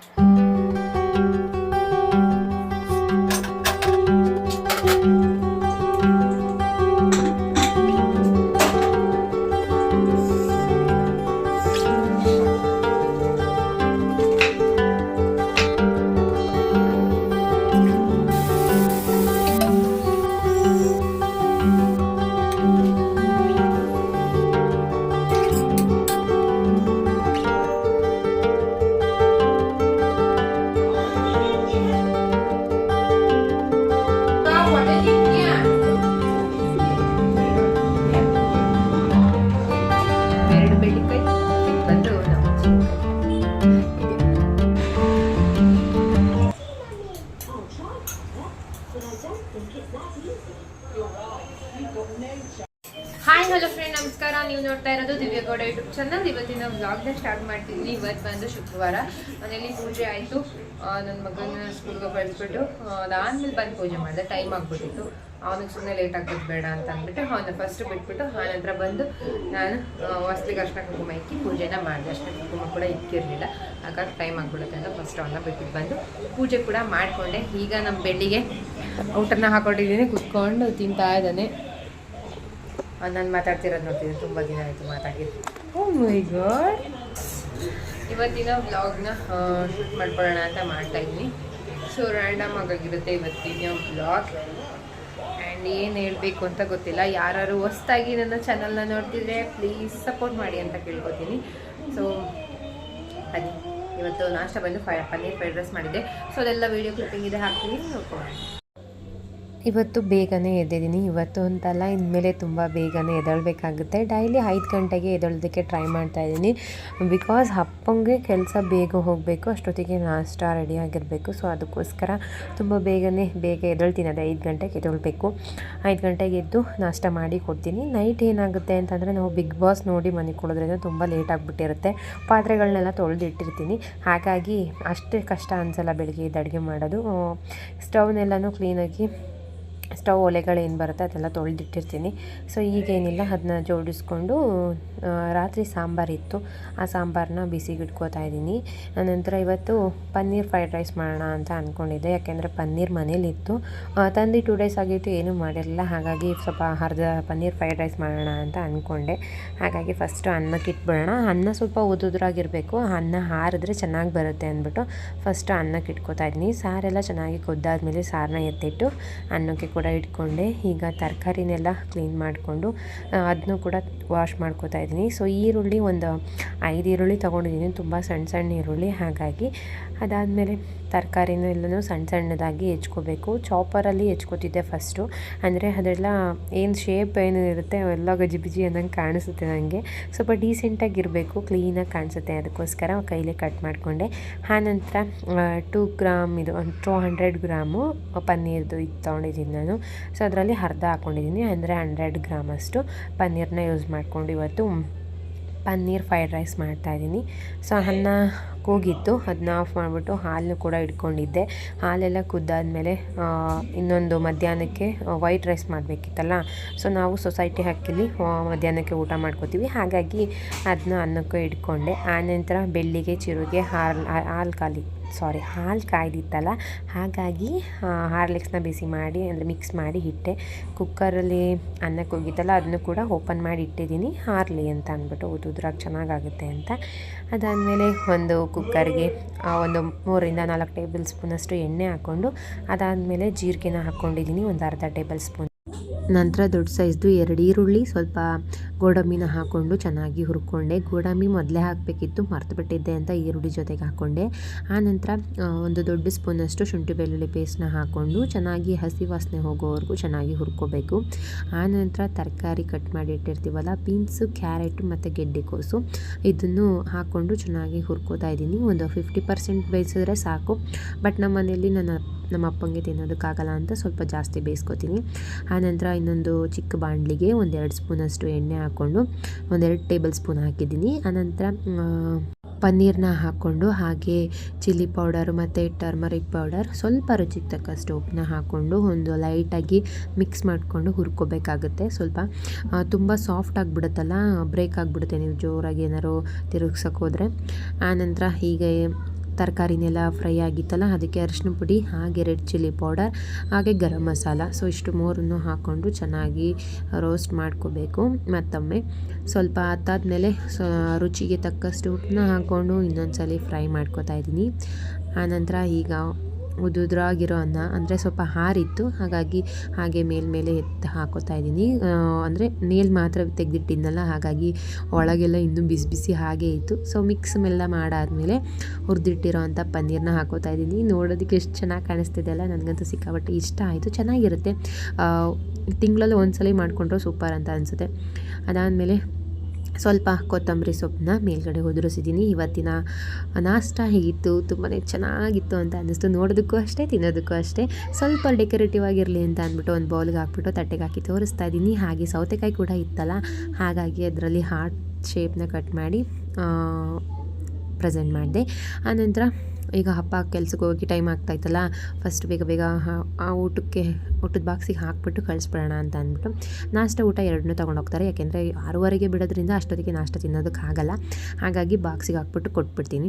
ಎರಡು ನೋಡ್ತಾ ಇರೋದು ದಿವ್ಯಗೌಡ ಯೂಟ್ಯೂಬ್ ಚಾನಲ್ ಇವತ್ತಿನ ವ್ಲಾಗ್ನ ಸ್ಟಾರ್ಟ್ ಮಾಡ್ತಿದ್ದೀನಿ ಇವತ್ತು ಬಂದು ಶುಕ್ರವಾರ. ಮನೇಲಿ ಪೂಜೆ ಆಯಿತು. ನನ್ನ ಮಗನ ಸ್ಕೂಲ್ಗೆ ಕಳಿಸ್ಬಿಟ್ಟು ಅದಾದ್ಮೇಲೆ ಬಂದು ಪೂಜೆ ಮಾಡಿದೆ. ಟೈಮ್ ಆಗ್ಬಿಟ್ಟಿತ್ತು. ಅವನಿಗೆ ಸುಮ್ಮನೆ ಲೇಟ್ ಆಗೋದು ಬೇಡ ಅಂತ ಅಂದ್ಬಿಟ್ಟು ಅವನ ಫಸ್ಟ್ ಬಿಟ್ಬಿಟ್ಟು ಆನಂತರ ನಂತರ ಬಂದು ನಾನು ಹೊಸ್ಲಿಗೆ ಅರ್ಶನ ಕುಂಕುಮ ಇಕ್ಕಿ ಪೂಜೆನ ಮಾಡಿದೆ. ಅರ್ಶನ ಕುಂಕುಮ ಕೂಡ ಇಕ್ಕಿರಲಿಲ್ಲ. ಹಾಗಾಗಿ ಟೈಮ್ ಆಗ್ಬಿಡುತ್ತೆ ಅಂತ ಫಸ್ಟ್ ಅವನ್ನ ಬಿಟ್ಬಿಟ್ಟು ಬಂದು ಪೂಜೆ ಕೂಡ ಮಾಡಿಕೊಂಡೆ. ಈಗ ನಮ್ಮ ಬೆಳ್ಳಿಗೆ ಊಟನ ಹಾಕೊಂಡಿದ್ದೀನಿ. ಕುತ್ಕೊಂಡು ತಿಂತಾ ಇದ್ದಾನೆ. ನಾನು ಮಾತಾಡ್ತಿರೋದು ನೋಡ್ತಿದ್ದೀನಿ ತುಂಬ ದಿನ ಆಯಿತು ಮಾತಾಡಿದ್ದು ಓ ಮೈ ಗಾಡ್ ಇವತ್ತಿನ ವ್ಲಾಗ್ನ ಶೂಟ್ ಮಾಡ್ಕೊಳ್ಳೋಣ ಅಂತ ಮಾಡ್ತಾ ಇದ್ದೀನಿ. ಸೊ ರ್ಯಾಂಡಮ್ ಆಗಿರುತ್ತೆ ಇವತ್ತಿನ ಬ್ಲಾಗ್ ಆ್ಯಂಡ್ ಏನು ಹೇಳಬೇಕು ಅಂತ ಗೊತ್ತಿಲ್ಲ. ಯಾರು ಹೊಸ್ದಾಗಿ ನನ್ನ ಚಾನಲ್ನ ನೋಡ್ತಿದ್ರೆ ಪ್ಲೀಸ್ ಸಪೋರ್ಟ್ ಮಾಡಿ ಅಂತ ಕೇಳ್ಕೊತೀನಿ. ಸೊ ಅದೇ ಇವತ್ತು ನಾಷ್ಟ ಬಂದು ಪನ್ನೀರ್ ಫ್ರೈಡ್ ರೈಸ್ ಮಾಡಿದ್ದೆ. ಸೊ ಅದೆಲ್ಲ ವೀಡಿಯೋ ಕ್ಲಿಪ್ಪಿಂಗ್ ಇದೆ. ಹಾಕ್ತೀನಿ. ನೋಡ್ಕೊಳ್ಳೋಣ. ಇವತ್ತು ಬೇಗನೆ ಎದ್ದಿದ್ದೀನಿ ಇವತ್ತು ಅಂತಲ್ಲ, ಇನ್ಮೇಲೆ ತುಂಬ ಬೇಗನೆ ಎದ್ದೇಳಬೇಕಾಗುತ್ತೆ. ಡೈಲಿ ಐದು ಗಂಟೆಗೆ ಎದ್ದೇಳೋದಕ್ಕೆ ಟ್ರೈ ಮಾಡ್ತಾ ಇದ್ದೀನಿ. ಬಿಕಾಸ್ ಅಪ್ಪಂಗೆ ಕೆಲಸ ಬೇಗ ಹೋಗಬೇಕು, ಅಷ್ಟೊತ್ತಿಗೆ ನಾಷ್ಟ ರೆಡಿ ಆಗಿರಬೇಕು. ಸೊ, ಅದಕ್ಕೋಸ್ಕರ ತುಂಬ ಬೇಗನೆ, ಬೇಗ ಎದ್ದೇಳ್ತೀನಿ. ಅದೇ ಐದು ಗಂಟೆಗೆ ಎದ್ದೇಳಬೇಕು. ಐದು ಗಂಟೆಗೆ ಎದ್ದು ನಾಷ್ಟ ಮಾಡಿ ಕೊಡ್ತೀನಿ. ನೈಟ್ ಏನಾಗುತ್ತೆ ಅಂತಂದರೆ, ನಾವು ಬಿಗ್ ಬಾಸ್ ನೋಡಿ ಮನೆ ಕೊಡೋದ್ರಿಂದ ತುಂಬ ಲೇಟ್ ಆಗಿಬಿಟ್ಟಿರುತ್ತೆ. ಪಾತ್ರೆಗಳನ್ನೆಲ್ಲ ತೊಳೆದಿಟ್ಟಿರ್ತೀನಿ. ಹಾಗಾಗಿ ಅಷ್ಟೇ ಕಷ್ಟ ಅನಿಸಲ್ಲ ಬೆಳಗ್ಗೆ ಎದ್ದು ಅಡುಗೆ ಮಾಡೋದು. ಸ್ಟವ್ನೆಲ್ಲನೂ ಕ್ಲೀನಾಗಿ ಸ್ಟವ್ ಒಲೆಗಳೇನು ಬರುತ್ತೆ ಅದೆಲ್ಲ ತೊಳೆದಿಟ್ಟಿರ್ತೀನಿ. ಸೊ, ಈಗೇನಿಲ್ಲ, ಅದನ್ನ ಜೋಡಿಸ್ಕೊಂಡು ರಾತ್ರಿ ಸಾಂಬಾರಿತ್ತು ಆ ಸಾಂಬಾರನ್ನ ಬಿಸಿಗೆ ಇಟ್ಕೋತಾ ಇದ್ದೀನಿ. ನಂತರ ಇವತ್ತು ಪನ್ನೀರ್ ಫ್ರೈಡ್ ರೈಸ್ ಮಾಡೋಣ ಅಂತ ಅಂದ್ಕೊಂಡಿದ್ದೆ ಯಾಕೆಂದರೆ ಪನ್ನೀರ್ ಮನೇಲಿತ್ತು. ತಂದು ಟೂ ಡೇಸ್ ಆಗಿತ್ತು, ಏನೂ ಮಾಡಿರಲಿಲ್ಲ. ಹಾಗಾಗಿ ಸ್ವಲ್ಪ ಅರ್ಧ ಪನ್ನೀರ್ ಫ್ರೈಡ್ ರೈಸ್ ಮಾಡೋಣ ಅಂತ ಅಂದ್ಕೊಂಡೆ ಹಾಗಾಗಿ ಫಸ್ಟು ಅನ್ನಕ್ಕೆ ಇಟ್ಬಿಡೋಣ. ಅನ್ನ ಸ್ವಲ್ಪ ಉದುದ್ರಾಗಿರಬೇಕು. ಅನ್ನ ಹಾರಿದ್ರೆ ಚೆನ್ನಾಗಿ ಬರುತ್ತೆ ಅಂದ್ಬಿಟ್ಟು ಫಸ್ಟು ಅನ್ನಕ್ಕೆ ಇಟ್ಕೋತಾ ಇದ್ದೀನಿ. ಸಾರೆಲ್ಲ ಚೆನ್ನಾಗಿ ಕೊದ್ದಾದ್ಮೇಲೆ ಸಾರನ್ನ ಎತ್ತಿಟ್ಟು ಅನ್ನಕ್ಕೆ ಕೂಡ ಇಟ್ಕೊಂಡೆ. ಈಗ ತರಕಾರಿನೆಲ್ಲ ಕ್ಲೀನ್ ಮಾಡಿಕೊಂಡು ಅದನ್ನು ಕೂಡ ವಾಶ್ ಮಾಡ್ಕೋತಾ ಇದ್ದೀನಿ. ಸೊ ಈರುಳ್ಳಿ ಒಂದು ಐದು ಈರುಳ್ಳಿ ತೊಗೊಂಡಿದ್ದೀನಿ. ತುಂಬ ಸಣ್ಣ ಸಣ್ಣ ಈರುಳ್ಳಿ. ಹಾಗಾಗಿ ಅದಾದಮೇಲೆ ತರಕಾರಿನೂ ಎಲ್ಲನೂ ಸಣ್ಣ ಸಣ್ಣದಾಗಿ ಹೆಚ್ಕೋಬೇಕು. ಚಾಪರಲ್ಲಿ ಹೆಚ್ಕೋತಿದ್ದೆ ಫಸ್ಟು ಅಂದರೆ ಅದೆಲ್ಲ ಏನು ಶೇಪ್ ಏನು ಇರುತ್ತೆ ಅವೆಲ್ಲ ಗಜಿಬಿಜಿ ಅನ್ನಂಗೆ ಕಾಣಿಸುತ್ತೆ ನನಗೆ ಸ್ವಲ್ಪ ಡೀಸೆಂಟಾಗಿರಬೇಕು ಕ್ಲೀನಾಗಿ ಕಾಣಿಸುತ್ತೆ ಅದಕ್ಕೋಸ್ಕರ ಕೈಲೇ ಕಟ್ ಮಾಡಿಕೊಂಡೆ. ಆನಂತರ ಟೂ ಗ್ರಾಮ್ ಇದು ಟೂ ಹಂಡ್ರೆಡ್ ಗ್ರಾಮು ಪನ್ನೀರ್ದು ಇದು ತೊಗೊಂಡಿದ್ದೀನಿ ನಾನು. ಸೊ ಅದರಲ್ಲಿ ಅರ್ಧ ಹಾಕ್ಕೊಂಡಿದ್ದೀನಿ ಅಂದರೆ ಹಂಡ್ರೆಡ್ ಗ್ರಾಮಷ್ಟು ಪನ್ನೀರ್ನ ಯೂಸ್ ಮಾಡಿಕೊಂಡು ಇವತ್ತು ಪನ್ನೀರ್ ಫ್ರೈಡ್ ರೈಸ್ ಮಾಡ್ತಾಯಿದ್ದೀನಿ ಸೊ ಅನ್ನ ಕೂಗಿತ್ತು ಅದನ್ನ ಆಫ್ ಮಾಡಿಬಿಟ್ಟು ಹಾಲನ್ನು ಕೂಡ ಇಟ್ಕೊಂಡಿದ್ದೆ. ಹಾಲೆಲ್ಲ ಕುದ್ದಾದ್ಮೇಲೆ ಇನ್ನೊಂದು ಮಧ್ಯಾಹ್ನಕ್ಕೆ ವೈಟ್ ರೈಸ್ ಮಾಡಬೇಕಿತ್ತಲ್ಲ ಸೊ ನಾವು ಸೊಸೈಟಿ ಹಾಕಿಲಿ ಮಧ್ಯಾಹ್ನಕ್ಕೆ ಊಟ ಮಾಡ್ಕೋತೀವಿ. ಹಾಗಾಗಿ ಅದನ್ನ ಅನ್ನಕ್ಕೆ ಇಟ್ಕೊಂಡೆ. ಆನಂತರ ಬೆಳ್ಳಿಗೆ, ಚಿರುಗೆ ಹಾಲು ಹಾಲು ಖಾಲಿ. ಸಾರಿ ಹಾಲು ಕಾಯ್ದಿತ್ತಲ್ಲ, ಹಾಗಾಗಿ ಹಾರ್ಲಿಕ್ಸ್ನ ಬಿಸಿ ಮಾಡಿ, ಅಂದರೆ ಮಿಕ್ಸ್ ಮಾಡಿ ಇಟ್ಟೆ ಕುಕ್ಕರಲ್ಲಿ ಅನ್ನಕ್ಕೆ ಹೋಗಿತ್ತಲ್ಲ ಅದನ್ನು ಕೂಡ ಓಪನ್ ಮಾಡಿ ಇಟ್ಟಿದ್ದೀನಿ. ಹಾರಲಿ ಅಂತ ಅಂದ್ಬಿಟ್ಟು ಉದುದ್ರಾಗಿ ಚೆನ್ನಾಗಾಗುತ್ತೆ ಅಂತ. ಅದಾದಮೇಲೆ ಒಂದು ಕುಕ್ಕರ್ಗೆ ಒಂದು ಮೂರರಿಂದ ನಾಲ್ಕು ಟೇಬಲ್ ಸ್ಪೂನಷ್ಟು ಎಣ್ಣೆ ಹಾಕ್ಕೊಂಡು, ಅದಾದಮೇಲೆ ಜೀರಿಗೆನ ಹಾಕ್ಕೊಂಡಿದ್ದೀನಿ, ಒಂದು ಅರ್ಧ ಟೇಬಲ್ ಸ್ಪೂನ್. ನಂತರ ದೊಡ್ಡ ಸೈಜ್ದು ಎರಡು ಈರುಳ್ಳಿ, ಸ್ವಲ್ಪ ಗೋಡಂಬಿನ ಹಾಕ್ಕೊಂಡು ಚೆನ್ನಾಗಿ ಹುರ್ಕೊಂಡೆ. ಗೋಡಂಬಿ ಮೊದಲೇ ಹಾಕಬೇಕಿತ್ತು, ಮರ್ತುಬಿಟ್ಟಿದ್ದೆ ಅಂತ ಈರುಳ್ಳಿ ಜೊತೆಗೆ ಹಾಕ್ಕೊಂಡೆ. ಆನಂತರ ಒಂದು ದೊಡ್ಡ ಸ್ಪೂನಷ್ಟು ಶುಂಠಿ ಬೆಳ್ಳುಳ್ಳಿ ಪೇಸ್ಟ್ನ ಹಾಕ್ಕೊಂಡು ಚೆನ್ನಾಗಿ ಹಸಿ ವಾಸನೆ ಹೋಗೋವರೆಗೂ ಚೆನ್ನಾಗಿ ಹುರ್ಕೋಬೇಕು. ಆನಂತರ ತರಕಾರಿ ಕಟ್ ಮಾಡಿ ಇಟ್ಟಿರ್ತೀವಲ್ಲ, ಬೀನ್ಸು, ಕ್ಯಾರೆಟ್ ಮತ್ತು ಗೆಡ್ಡೆಕೋಸು ಇದನ್ನು ಹಾಕ್ಕೊಂಡು ಚೆನ್ನಾಗಿ ಹುರ್ಕೋತಾ ಇದ್ದೀನಿ. ಒಂದು ಫಿಫ್ಟಿ ಪರ್ಸೆಂಟ್ ಬೇಯಿಸಿದ್ರೆ ಸಾಕು. ಬಟ್ ನಮ್ಮ ಮನೆಯಲ್ಲಿ ನನ್ನ, ನಮ್ಮ ಅಪ್ಪಂಗೆ ತಿನ್ನೋದಕ್ಕಾಗಲ್ಲ ಅಂತ ಸ್ವಲ್ಪ ಜಾಸ್ತಿ ಬೇಯಿಸ್ಕೊತೀನಿ. ಆನಂತರ ಇನ್ನೊಂದು ಚಿಕ್ಕ ಬಾಣಲಿಗೆ ಒಂದೆರಡು ಸ್ಪೂನಷ್ಟು ಎಣ್ಣೆ ಹಾಕ್ಕೊಂಡು ಒಂದೆರಡು ಟೇಬಲ್ ಸ್ಪೂನ್ ಹಾಕಿದ್ದೀನಿ. ಆನಂತರ ಪನ್ನೀರನ್ನ ಪನ್ನೀರ್ನ ಹಾಕ್ಕೊಂಡು ಹಾಗೆ ಚಿಲ್ಲಿ ಪೌಡರ್ ಮತ್ತು ಟರ್ಮರಿಕ್ ಪೌಡರ್ ಸ್ವಲ್ಪ ರುಚಿಗೆ ತಕ್ಕಷ್ಟು ಉಪ್ಪನ್ನ ಹಾಕ್ಕೊಂಡು ಒಂದು ಲೈಟಾಗಿ ಮಿಕ್ಸ್ ಮಾಡಿಕೊಂಡು ಹುರ್ಕೋಬೇಕಾಗುತ್ತೆ. ಸ್ವಲ್ಪ ತುಂಬ ಸಾಫ್ಟ್ ಆಗಿಬಿಡುತ್ತಲ್ಲ, ಬ್ರೇಕ್ ಆಗಿಬಿಡುತ್ತೆ. ನೀವು ಜೋರಾಗಿ ತಿರುಗ್ಸಕ್ಕೆ ಹೋದರೆ. ಆನಂತರ ಹೀಗೆ ತರಕಾರಿನೆಲ್ಲ ಫ್ರೈ ಆಗಿತ್ತಲ್ಲ, ಅದಕ್ಕೆ ಅರಿಶಿನ ಪುಡಿ, ಹಾಗೆ ರೆಡ್ ಚಿಲ್ಲಿ ಪೌಡರ್ ಹಾಗೆ ಗರಂ ಮಸಾಲ. ಸೊ ಇಷ್ಟು ಮೂರನ್ನು ಹಾಕ್ಕೊಂಡು ಚೆನ್ನಾಗಿ ರೋಸ್ಟ್ ಮಾಡ್ಕೋಬೇಕು. ಮತ್ತೊಮ್ಮೆ ಸ್ವಲ್ಪ ಹತ್ತಾದ್ಮೇಲೆ ಸೊ, ರುಚಿಗೆ ತಕ್ಕಷ್ಟು ಉಪ್ಪನ್ನ ಹಾಕ್ಕೊಂಡು ಇನ್ನೊಂದ್ಸಲಿ ಫ್ರೈ ಮಾಡ್ಕೊತಾ ಇದ್ದೀನಿ. ಆನಂತರ ಈಗ ಉದುದ್ರಾಗಿರೋ ಅನ್ನ, ಅಂದರೆ ಸ್ವಲ್ಪ ಹಾರಿತ್ತು, ಹಾಗಾಗಿ ಹಾಗೆ ಮೇಲ್ಮೇಲೆ ಎತ್ತು ಹಾಕೋತಾ ಇದ್ದೀನಿ. ಅಂದರೆ ಮೇಲ್ ಮಾತ್ರ ತೆಗೆದಿಟ್ಟಿದ್ನಲ್ಲ, ಹಾಗಾಗಿ ಒಳಗೆಲ್ಲ ಇನ್ನೂ ಬಿಸಿ ಬಿಸಿ ಹಾಗೆ ಇತ್ತು. ಸೊ ಮಿಕ್ಸ್ ಎಲ್ಲ ಮಾಡಾದಮೇಲೆ ಹುರಿದಿಟ್ಟಿರೋ ಅಂಥ ಪನ್ನೀರ್ನ ಹಾಕೋತಾ ಇದ್ದೀನಿ. ನೋಡೋದಕ್ಕೆ ಎಷ್ಟು ಚೆನ್ನಾಗಿ ಕಾಣಿಸ್ತಿದೆ ಅಲ್ಲ, ನನಗಂತೂ ಸಿಕ್ಕಾಪಟ್ಟೆ ಇಷ್ಟ ಆಯಿತು. ಚೆನ್ನಾಗಿರುತ್ತೆ. ತಿಂಗಳಲ್ಲಿ ಒಂದ್ಸಲ ಮಾಡಿಕೊಂಡ್ರೆ ಸೂಪರ್ ಅಂತ ಅನಿಸುತ್ತೆ. ಅದಾದಮೇಲೆ ಸ್ವಲ್ಪ ಕೊತ್ತಂಬರಿ ಸೊಪ್ಪನ್ನ ಮೇಲ್ಗಡೆ ಉದುರಿಸಿದ್ದೀನಿ. ಇವತ್ತಿನ ನಾಷ್ಟ ಹೇಗಿತ್ತು? ತುಂಬಾ ಚೆನ್ನಾಗಿತ್ತು ಅಂತ ಅನ್ನಿಸ್ತು. ನೋಡೋದಕ್ಕೂ ಅಷ್ಟೇ, ತಿನ್ನೋದಕ್ಕೂ ಅಷ್ಟೇ. ಸ್ವಲ್ಪ ಡೆಕೋರೇಟಿವ್ ಆಗಿರಲಿ ಅಂತ ಅಂದ್ಬಿಟ್ಟು ಒಂದು ಬೌಲ್ಗೆ ಹಾಕ್ಬಿಟ್ಟು ತಟ್ಟೆಗೆ ಹಾಕಿ ತೋರಿಸ್ತಾ ಇದ್ದೀನಿ. ಹಾಗೆ ಸೌತೆಕಾಯಿ ಕೂಡ ಇತ್ತಲ್ಲ, ಹಾಗಾಗಿ ಅದರಲ್ಲಿ ಹಾರ್ಟ್ ಶೇಪ್ನ ಕಟ್ ಮಾಡಿ ಪ್ರೆಸೆಂಟ್ ಮಾಡಿದೆ. ಆನಂತರ ಈಗ ಹಬ್ಬ ಕೆಲ್ಸಕ್ಕೆ ಹೋಗಿ ಟೈಮ್ ಆಗ್ತಾಯಿತ್ತಲ್ಲ ಫಸ್ಟ್ ಬೇಗ ಬೇಗ ಆ ಊಟಕ್ಕೆ, ಊಟದ ಬಾಕ್ಸಿಗೆ ಹಾಕ್ಬಿಟ್ಟು ಕಳಿಸ್ಬಿಡೋಣ ಅಂತ ಅಂದ್ಬಿಟ್ಟು ನಾಷ್ಟ ಊಟ ಎರಡನ್ನೂ ತೊಗೊಂಡು ಹೋಗ್ತಾರೆ. ಯಾಕೆಂದರೆ ಆರೂವರೆಗೆ ಬಿಡೋದ್ರಿಂದ ಅಷ್ಟೊತ್ತಿಗೆ ನಾಷ್ಟ ತಿನ್ನೋದಕ್ಕೆ ಆಗಲ್ಲ. ಹಾಗಾಗಿ ಬಾಕ್ಸಿಗೆ ಹಾಕ್ಬಿಟ್ಟು ಕೊಟ್ಬಿಡ್ತೀನಿ.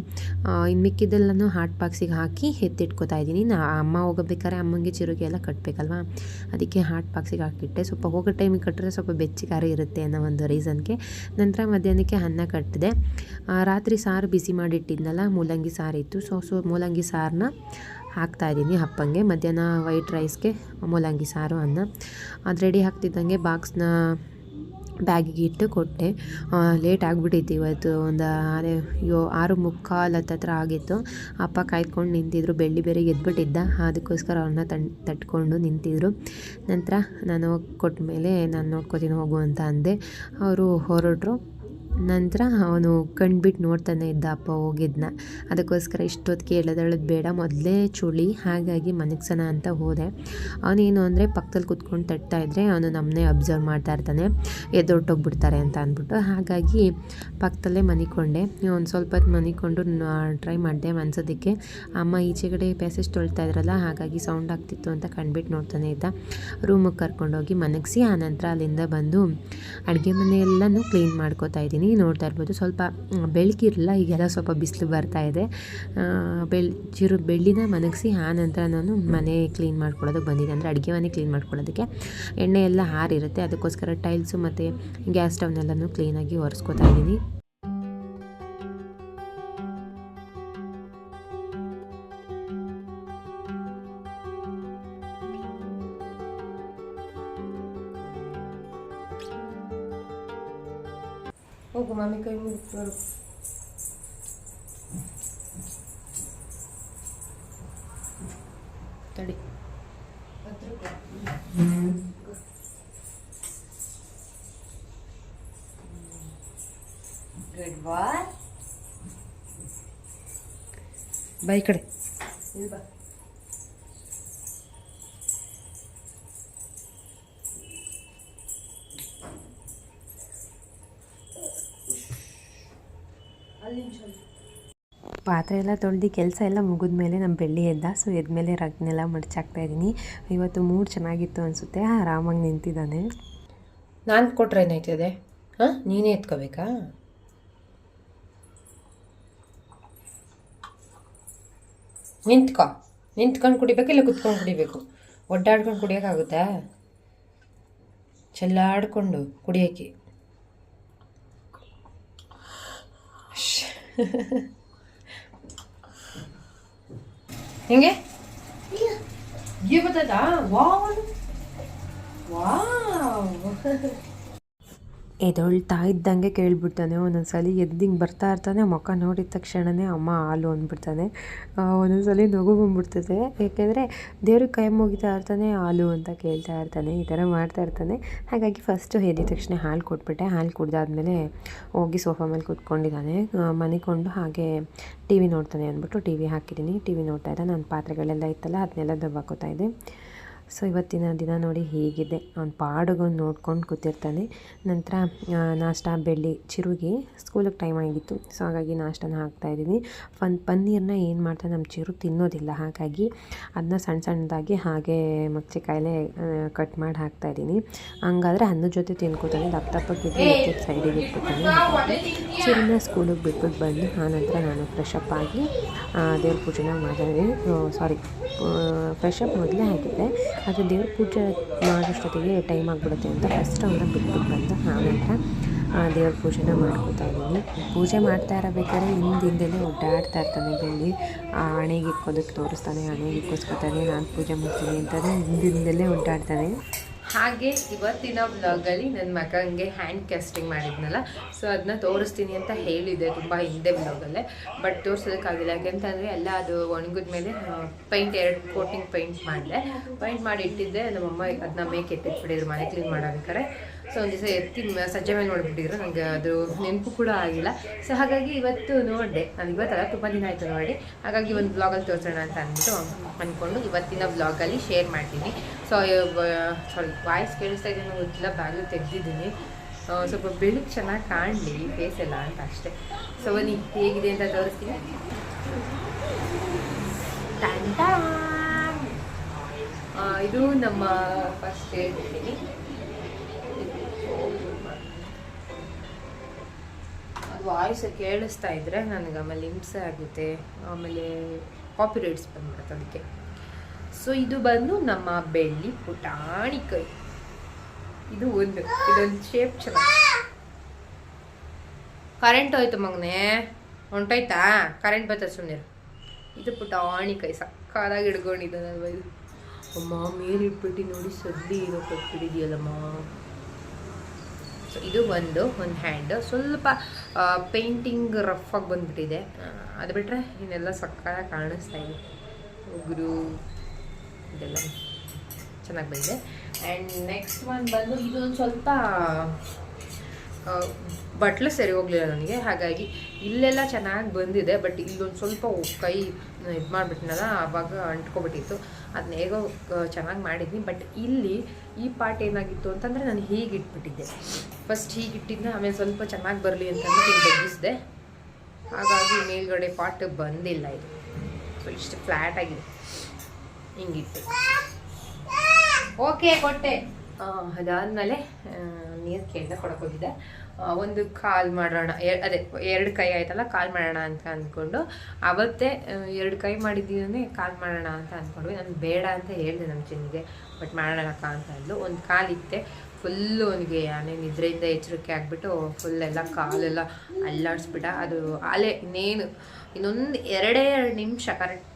ಇನ್ನು ಮಿಕ್ಕಿದ್ದೆಲ್ಲನೂ ಹಾಟ್ ಬಾಕ್ಸಿಗೆ ಹಾಕಿ ಎತ್ತಿಟ್ಕೋತಾ ಇದ್ದೀನಿ. ನಾ, ಅಮ್ಮ ಹೋಗಬೇಕಾದ್ರೆ ಅಮ್ಮಂಗೆ ಚಿರುಗೆ ಎಲ್ಲ ಕಟ್ಟಬೇಕಲ್ವಾ ಅದಕ್ಕೆ ಹಾಟ್ ಬಾಕ್ಸಿಗೆ ಹಾಕಿಟ್ಟೆ. ಸ್ವಲ್ಪ ಹೋಗೋ ಟೈಮಿಗೆ ಕಟ್ಟಿದ್ರೆ ಸ್ವಲ್ಪ ಬೆಚ್ಚಿಗಾರಿ ಇರುತ್ತೆ ಅನ್ನೋ ಒಂದು ರೀಸನ್ಗೆ ನಂತರ ಮಧ್ಯಾಹ್ನಕ್ಕೆ ಅನ್ನ ಕಟ್ಟಿದೆ. ರಾತ್ರಿ ಸಾರು ಬಿಸಿ ಮಾಡಿಟ್ಟಿದ್ನಲ್ಲ ಮೂಲಂಗಿ ಸಾರು ಇತ್ತು ಸೊ ಸೊ ಮೂಲಂಗಿ ಸಾರನ್ನ ಹಾಕ್ತಾಯಿದ್ದೀನಿ ಹಪ್ಪಂಗೆ. ಮಧ್ಯಾಹ್ನ ವೈಟ್ ರೈಸ್ಗೆ ಮೂಲಂಗಿ ಸಾರು, ಅನ್ನ. ಅದು ರೆಡಿ ಹಾಕ್ತಿದ್ದಂಗೆ ಬಾಕ್ಸ್ನ ಬ್ಯಾಗಿಗೆ ಇಟ್ಟು ಕೊಟ್ಟೆ. ಲೇಟ್ ಆಗಿಬಿಟ್ಟಿತ್ತು ಇವತ್ತು. ಒಂದು ಆರೇ ಯೋ ಆರು ಮುಕ್ಕಾಲು ಹತ್ತತ್ರ ಆಗಿತ್ತು. ಅಪ್ಪ ಕಾಯ್ದುಕೊಂಡು ನಿಂತಿದ್ರು. ಬೆಳ್ಳಿ ಬೇರೆ ಎದ್ಬಿಟ್ಟಿದ್ದ. ಅದಕ್ಕೋಸ್ಕರ ಅವ್ರನ್ನ ತಣ್, ತಟ್ಕೊಂಡು ನಿಂತಿದ್ರು. ನಂತರ ನಾನು ಕೊಟ್ಟ ಮೇಲೆ ನಾನು ನೋಡ್ಕೋತೀನಿ ಹೋಗು ಅಂತ ಅಂದೆ. ಅವರು ಹೊರಟ್ರು. ನಂತರ ಅವನು ಕಣ್ಬಿಟ್ಟು ನೋಡ್ತಾನೆ ಇದ್ದ ಅಪ್ಪ ಹೋಗಿದ್ನ. ಅದಕ್ಕೋಸ್ಕರ ಇಷ್ಟೊತ್ತಿಗೆ ಎಳೆದಳದು ಬೇಡ, ಮೊದಲೇ ಚುಳಿ, ಹಾಗಾಗಿ ಮನಗ್ಸೋಣ ಅಂತ ಹೋದೆ. ಅವನೇನು ಅಂದರೆ ಪಕ್ಕದಲ್ಲಿ ಕುತ್ಕೊಂಡು ತಟ್ತಾ ಇದ್ದರೆ ಅವನು ನಮ್ಮನ್ನೇ ಅಬ್ಸರ್ವ್ ಮಾಡ್ತಾ ಇರ್ತಾನೆ ಎದ್ದೊಟ್ಟೋಗ್ಬಿಡ್ತಾರೆ ಅಂತ ಅಂದ್ಬಿಟ್ಟು. ಹಾಗಾಗಿ ಪಕ್ಕದಲ್ಲೇ ಮನಿಕೊಂಡೆ. ಒಂದು ಸ್ವಲ್ಪ ಹೊತ್ತು ಮನಿಕೊಂಡು ಟ್ರೈ ಮಾಡಿದೆ ಮನ್ಸೋದಕ್ಕೆ. ಅಮ್ಮ ಈಚೆ ಕಡೆ ಪ್ಯಾಸೇಜ್ ತೊಳ್ತಾ ಇದ್ರಲ್ಲ, ಹಾಗಾಗಿ ಸೌಂಡ್ ಆಗ್ತಿತ್ತು ಅಂತ ಕಣ್ಬಿಟ್ಟು ನೋಡ್ತಾನೆ ಇದ್ದ. ರೂಮಿಗೆ ಕರ್ಕೊಂಡೋಗಿ ಮನಗಿಸಿ, ಆನಂತರ ಅಲ್ಲಿಂದ ಬಂದು ಅಡುಗೆ ಮನೆಯೆಲ್ಲನೂ ಕ್ಲೀನ್ ಮಾಡ್ಕೋತಾ ಇದ್ದೀನಿ. ನೋಡ್ತಾ ಇರ್ಬೋದು. ಸ್ವಲ್ಪ ಬೆಳಕಿರಲಿಲ್ಲ ಬೆಳಕಿರಲ್ಲ ಈಗೆಲ್ಲ ಸ್ವಲ್ಪ ಬಿಸಿಲು ಬರ್ತಾ ಇದೆ. ಆ, ಬೆಳ್ ಚಿರು ಬೆಳ್ಳಿನ ಮನಗಿಸಿ ಆನಂತರ ನಾನು ಮನೆ ಕ್ಲೀನ್ ಮಾಡ್ಕೊಳ್ಳೋದಕ್ಕೆ ಬಂದಿದ್ದೆ. ಅಂದರೆ ಅಡುಗೆ ಮನೆ ಕ್ಲೀನ್ ಮಾಡ್ಕೊಳ್ಳೋದಕ್ಕೆ. ಎಣ್ಣೆ ಎಲ್ಲ ಹಾರಿರುತ್ತೆ. ಅದಕ್ಕೋಸ್ಕರ ಟೈಲ್ಸು ಮತ್ತು ಗ್ಯಾಸ್ ಸ್ಟವ್ನೆಲ್ಲನೂ ಕ್ಲೀನಾಗಿ ಒರೆಸ್ಕೊತಾ ಇದ್ದೀನಿ. ಹೋಗು ಮಮ್ಮಿ ಕೈ ಮುಗಿದ್ರು ತಡಿ ಗುಡ್ ಬಾಯ್ ಬೈ ಕಡೆ ಎಲ್ಲ ತೊಳೆದು ಕೆಲಸ ಎಲ್ಲ ಮುಗಿದ ಮೇಲೆ ನಮ್ಮ ಬೆಳ್ಳಿ ಎದ್ದ. ಸೊ ಎದ್ಮೇಲೆ ರಗ್ನೆಲ್ಲ ಮಡ್ಚಾಕ್ತಾ ಇದ್ದೀನಿ. ಇವತ್ತು ಮೂಡ್ ಚೆನ್ನಾಗಿತ್ತು ಅನಿಸುತ್ತೆ. ಆರಾಮಾಗಿ ನಿಂತಿದ್ದಾನೆ. ನಾನು ಕೊಟ್ರೆ ಏನಾಯ್ತದೆ ಹಾಂ? ನೀನೇ ಎತ್ಕೋಬೇಕಾ? ನಿಂತ್ಕೊ. ನಿಂತ್ಕೊಂಡು ಕುಡಿಬೇಕು ಇಲ್ಲ ಕುತ್ಕೊಂಡು ಕುಡಿಬೇಕು? ಒಡ್ಡಾಡ್ಕೊಂಡು ಕುಡಿಯೋಕ್ಕಾಗುತ್ತಾ ಚೆಲ್ಲಾಡ್ಕೊಂಡು ಕುಡಿಯೋಕ್ಕೆ ಹೆಂಗೆ? ಈ ಬರ್ತದಾ ವಾವ್ ವಾವ್. ಎದೊಳ್ತಾ ಇದ್ದಂಗೆ ಕೇಳ್ಬಿಡ್ತಾನೆ. ಒಂದೊಂದ್ಸಲಿ ಎದ್ದಿಂಗೆ ಬರ್ತಾ ಇರ್ತಾನೆ. ಮುಖ ನೋಡಿದ ತಕ್ಷಣವೇ ಅಮ್ಮ ಹಾಲು ಅಂದ್ಬಿಡ್ತಾನೆ. ಒಂದೊಂದ್ಸಲ ಒಂದೊಂದ್ಸಲಿ ನಗು ಬಂದ್ಬಿಡ್ತದೆ. ಏಕೆಂದರೆ ದೇವ್ರಿಗೆ ಕೈ ಮುಗಿತಾ ಇರ್ತಾನೆ, ಹಾಲು ಅಂತ ಕೇಳ್ತಾ ಇರ್ತಾನೆ, ಈ ಥರ ಮಾಡ್ತಾ ಇರ್ತಾನೆ. ಹಾಗಾಗಿ ಫಸ್ಟು ಎದ್ದಿದ ತಕ್ಷಣ ಹಾಲು ಕೊಟ್ಬಿಟ್ಟೆ. ಹಾಲು ಕುಡ್ದಾದ್ಮೇಲೆ ಹೋಗಿ ಸೋಫಾ ಮೇಲೆ ಕುತ್ಕೊಂಡಿದ್ದಾನೆ. ಮನಿಕೊಂಡು ಹಾಗೆ ಟಿ ವಿ ನೋಡ್ತಾನೆ ಅಂದ್ಬಿಟ್ಟು ಟಿ ವಿ ಹಾಕಿದ್ದೀನಿ ಟಿ ವಿ ನೋಡ್ತಾ ಇದ್ದ. ನಾನು ಪಾತ್ರೆಗಳೆಲ್ಲ ಇತ್ತಲ್ಲ, ಅದನ್ನೆಲ್ಲ ದಬ್ಬಾಕೋತಾ ಇದ್ದೆ. ಸೊ ಇವತ್ತಿನ ದಿನ ನೋಡಿ ಹೀಗಿದೆ. ಅವ್ನು ಪಾಡಿಗೊಂದು ನೋಡ್ಕೊಂಡು ಕೂತಿರ್ತಾನೆ. ನಂತರ ನಾಷ್ಟ ಬೆಳ್ಳಿ ಚಿರುಗಿ ಸ್ಕೂಲಿಗೆ ಟೈಮ್ ಆಗಿತ್ತು. ಸೊ ಹಾಗಾಗಿ ನಾಷ್ಟನ ಹಾಕ್ತಾಯಿದ್ದೀನಿ ಫನ್ ಪನ್ನೀರನ್ನ ಏನು ಮಾಡ್ತಾನೆ ನಮ್ಮ ಚಿರು ತಿನ್ನೋದಿಲ್ಲ. ಹಾಗಾಗಿ ಅದನ್ನ ಸಣ್ಣ ಸಣ್ಣದಾಗಿ ಹಾಗೆ ಕಾಯಿಲೆ ಕಟ್ ಮಾಡಿ ಹಾಕ್ತಾಯಿದ್ದೀನಿ ಹಂಗಾದ್ರೆ ಅನ್ನದ ಜೊತೆ ತಿನ್ಕೋತಾನೆ. ದಪ್ಪ ದಪ್ಪಕ್ಕೆ ಸೈಡಿಗೆ ಇಟ್ಬಿಡ್ತಾನೆ. ಚಿರನ್ನ ಚಿರುನ ಸ್ಕೂಲಿಗೆ ಬಿಟ್ಬಿಟ್ಟು ಬಂದು ಆನಂತರ ನಾನು ಫ್ರೆಶ್ ಅಪ್ ಆಗಿ ದೇವ್ರ ಪೂಜೆನ ಮಾಡಿದ್ದೀನಿ ಸಾರಿ ಫ್ರೆಶಪ್ ಮೊದಲೇ ಆಗಿದ್ದೆ ಆದರೆ ದೇವ್ರ ಪೂಜೆ ಮಾಡೋಷ್ಟೊತ್ತಿಗೆ ಟೈಮ್ ಆಗಿಬಿಡುತ್ತೆ ಅಂತ ಫಸ್ಟ್ ಅವನ್ನ ಬಿಟ್ಬಿಟ್ಟು ಬಂದು ಆನಂತರ ದೇವ್ರ ಪೂಜೆನ ಮಾಡ್ಕೋತಾ ಇದ್ದೀನಿ. ಪೂಜೆ ಮಾಡ್ತಾ ಇರಬೇಕಾದ್ರೆ ಹಿಂದಿಂದಲೇ ಓಡಾಡ್ತಾ ಇರ್ತಾನೆ ಬೆಳ್ಳಿ. ಆ, ಹಣೆಗೆ ಇಕ್ಕೋದಕ್ಕೆ ತೋರಿಸ್ತಾನೆ, ಹಣೆಗೆ ಇಕ್ಕೋಸ್ಕೊತಾನೆ ನಾನು ಪೂಜೆ ಮಾಡ್ತೀನಿ ಅಂತಾನೆ ಹಿಂದಿಂದಲೇ ಓಡಾಡ್ತಾನೆ. ಹಾಗೆ ಇವತ್ತಿನ ಬ್ಲಾಗಲ್ಲಿ ನನ್ನ ಮಗನಿಗೆ ಹ್ಯಾಂಡ್ ಕ್ಯಾಸ್ಟಿಂಗ್ ಮಾಡಿದ್ನಲ್ಲ ಸೊ ಅದನ್ನ ತೋರಿಸ್ತೀನಿ ಅಂತ ಹೇಳಿದೆ ತುಂಬ ಹಿಂದೆ ಬ್ಲಾಗಲ್ಲೇ ಬಟ್ ತೋರಿಸೋದಕ್ಕಾಗಿಲ್ಲ. ಯಾಕೆಂತಂದರೆ ಎಲ್ಲ ಅದು ಒಣಗಿದ ಮೇಲೆ ಪೈಂಟ್ ಎರಡು ಕೋಟಿಂಗ್ ಪೈಂಟ್ ಮಾಡಿದೆ. ಪೈಂಟ್ ಮಾಡಿ ಇಟ್ಟಿದ್ದೆ, ನಮ್ಮಮ್ಮ ಅದನ್ನ ಮೇಕೆ ಎತ್ತಿಟ್ಬಿಟ್ಟಿದ್ರು ಮನೆ ಕ್ಲೀನ್ ಮಾಡಬೇಕಾರೆ ಸೊ ಒಂದು ದಿವಸ ಎತ್ತಿ ಸಜ್ಜೆ ಮೇಲೆ ನೋಡಿಬಿಟ್ಟಿದ್ರು. ನನಗೆ ಅದು ನೆನಪು ಕೂಡ ಆಗಿಲ್ಲ. ಸೊ ಹಾಗಾಗಿ ಇವತ್ತು ನೋಡಿದೆ. ನಾನು ಇವತ್ತಲ್ಲ, ತುಂಬ ದಿನ ಆಯಿತು ನೋಡಿ. ಹಾಗಾಗಿ ಒಂದು ಬ್ಲಾಗಲ್ಲಿ ತೋರಿಸೋಣ ಅಂತ ಅಂದ್ಬಿಟ್ಟು ಅಂದ್ಕೊಂಡು ಇವತ್ತಿನ ಬ್ಲಾಗಲ್ಲಿ ಶೇರ್ ಮಾಡ್ತೀನಿ. ಸೊ ಸಾರಿ ವಾಯ್ಸ್ ಕೇಳಿಸ್ತಾ ಇದ್ದೀನಿ ಗೊತ್ತಿಲ್ಲ. ಬ್ಯಾಗು ತೆಗೆದಿದ್ದೀನಿ. ಸ್ವಲ್ಪ ಬೆಳಕು ಚೆನ್ನಾಗಿ ಕಾಣಲಿ ಫೇಸ್ ಎಲ್ಲ ಅಂತ ಅಷ್ಟೇ. ಸೊ ಬನ್ನಿ, ಹೇಗಿದೆ ಅಂತ ತೋರಿಸ್ತೀನಿ. ಇದು ನಮ್ಮ ಫಸ್ಟ್ ಹೇಳ್ತೀನಿ ಅದು ವಾಯ್ಸ್ ಕೇಳಿಸ್ತಾ ಇದ್ದರೆ ನನಗೆ ಆಮೇಲೆ ಹಿಂಸೆ ಆಗುತ್ತೆ. ಆಮೇಲೆ ಕಾಪಿರೈಟ್ಸ್ ಬಂದ್ಬಿಡುತ್ತೆ ಅದಕ್ಕೆ. ಸೊ ಇದು ಬಂದು ನಮ್ಮ ಬೆಳ್ಳಿ ಪುಟಾಣಿ ಕೈ. ಇದು ಒಂದು, ಇದೊಂದು ಶೇಪ್ ಚೆನ್ನಾಗಿ. ಕರೆಂಟ್ ಹೋಯ್ತು ಮಗನೇ. ಹೊಂಟೋಯ್ತಾ ಕರೆಂಟ್ ಬತ್ತ ಸುಮ್ಮನೆ ಇದು ಪುಟಾಣಿ ಕೈ ಸಕ್ಕದಾಗಿ ಹಿಡ್ಕೊಂಡಿದ್ದಾನಲ್ವ ಅಮ್ಮ ಮೇಲೆ ಇಟ್ಬಿಟ್ಟು ನೋಡಿ ಸದ್ದಿ ಏನೋ ಕೊಟ್ಬಿಟ್ಟಿದೆಯಲ್ಲಮ್ಮ. ಸೊ ಇದು ಒಂದು ಒಂದು ಹ್ಯಾಂಡ್ ಸ್ವಲ್ಪ ಪೇಂಟಿಂಗ್ ರಫ್ ಆಗಿ ಬಂದ್ಬಿಟ್ಟಿದೆ. ಅದು ಬಿಟ್ಟರೆ ಇನ್ನೆಲ್ಲ ಸಕ್ಕತ್ತಾಗಿ ಕಾಣಿಸ್ತಾ ಇದೆ. ಉಗುರು ಇದೆಲ್ಲ ಚೆನ್ನಾಗಿ ಬಂದಿದೆ. ಆ್ಯಂಡ್ ನೆಕ್ಸ್ಟ್ ಒನ್ ಬಂದು ಇದೊಂದು ಸ್ವಲ್ಪ ಬಟ್ಲು ಸರಿ ಹೋಗಲಿಲ್ಲ ನನಗೆ. ಹಾಗಾಗಿ ಇಲ್ಲೆಲ್ಲ ಚೆನ್ನಾಗಿ ಬಂದಿದೆ ಬಟ್ ಇಲ್ಲೊಂದು ಸ್ವಲ್ಪ ಕೈ ಇದು ಮಾಡಿಬಿಟ್ನಲ್ಲ ಆವಾಗ ಅಂಟ್ಕೊಬಿಟ್ಟಿತ್ತು. ಅದನ್ನ ಹೇಗೋ ಚೆನ್ನಾಗಿ ಮಾಡಿದ್ನಿ. ಬಟ್ ಇಲ್ಲಿ ಈ ಪಾರ್ಟ್ ಏನಾಗಿತ್ತು ಅಂತಂದರೆ ನಾನು ಹೀಗೆ ಇಟ್ಬಿಟ್ಟಿದ್ದೆ. ಫಸ್ಟ್ ಹೀಗೆ ಇಟ್ಟಿದ್ದೆ ಆಮೇಲೆ ಸ್ವಲ್ಪ ಚೆನ್ನಾಗಿ ಬರಲಿ ಅಂತಂದು ಹಿಂಗೆ ಬಗ್ಗಿಸಿದೆ. ಹಾಗಾಗಿ ಮೇಲ್ಗಡೆ ಪಾಟ್ ಬಂದಿಲ್ಲ ಇದು. ಸೊ ಇಷ್ಟು ಫ್ಲ್ಯಾಟ್ ಆಗಿದೆ ಹಿಂಗಿಟ್ಟು ಓಕೆ ಕೊಟ್ಟೆ. ಅದಾದಮೇಲೆ ಅದಾದ್ಮೇಲೆ ನೀರು ಕೇಳಿದ ಕೊಡಕ್ಕೆ ಹೋಗಿದ್ದೆ ಒಂದು ಕಾಲ್ ಮಾಡೋಣ ಅದೇ, ಎರಡು ಕೈ ಆಯ್ತಲ್ಲ, ಕಾಲ್ ಮಾಡೋಣ ಅಂತ ಅಂದ್ಕೊಂಡು, ಅವತ್ತೇ ಎರಡು ಕೈ ಮಾಡಿದ್ದೀನಿ ಕಾಲ್ ಮಾಡೋಣ ಅಂತ ಅಂದ್ಕೊಂಡ್ವಿ. ನಾನು ಬೇಡ ಅಂತ ಹೇಳಿದೆ ನಮ್ಮ ಚಿನ್ನಿಗೆ, ಬಟ್ ಮಾಡೋಣಕ್ಕ ಅಂತ ಅಂದ್ಲು. ಒಂದು ಕಾಲಿತ್ತೆ ಫುಲ್ಲು ಅವನಿಗೆ ಯಾನೇ ನಿದ್ರೆಯಿಂದ ಎಚ್ಚರಿಕೆ ಆಗಿಬಿಟ್ಟು, ಫುಲ್ ಎಲ್ಲ ಕಾಲೆಲ್ಲ ಅಲ್ಲಾಡಿಸ್ಬಿಟ್ಟ. ಅದು ಅಲೆ ಇನ್ನೇನು ಇನ್ನೊಂದು ಎರಡೇ ಎರಡು ನಿಮಿಷ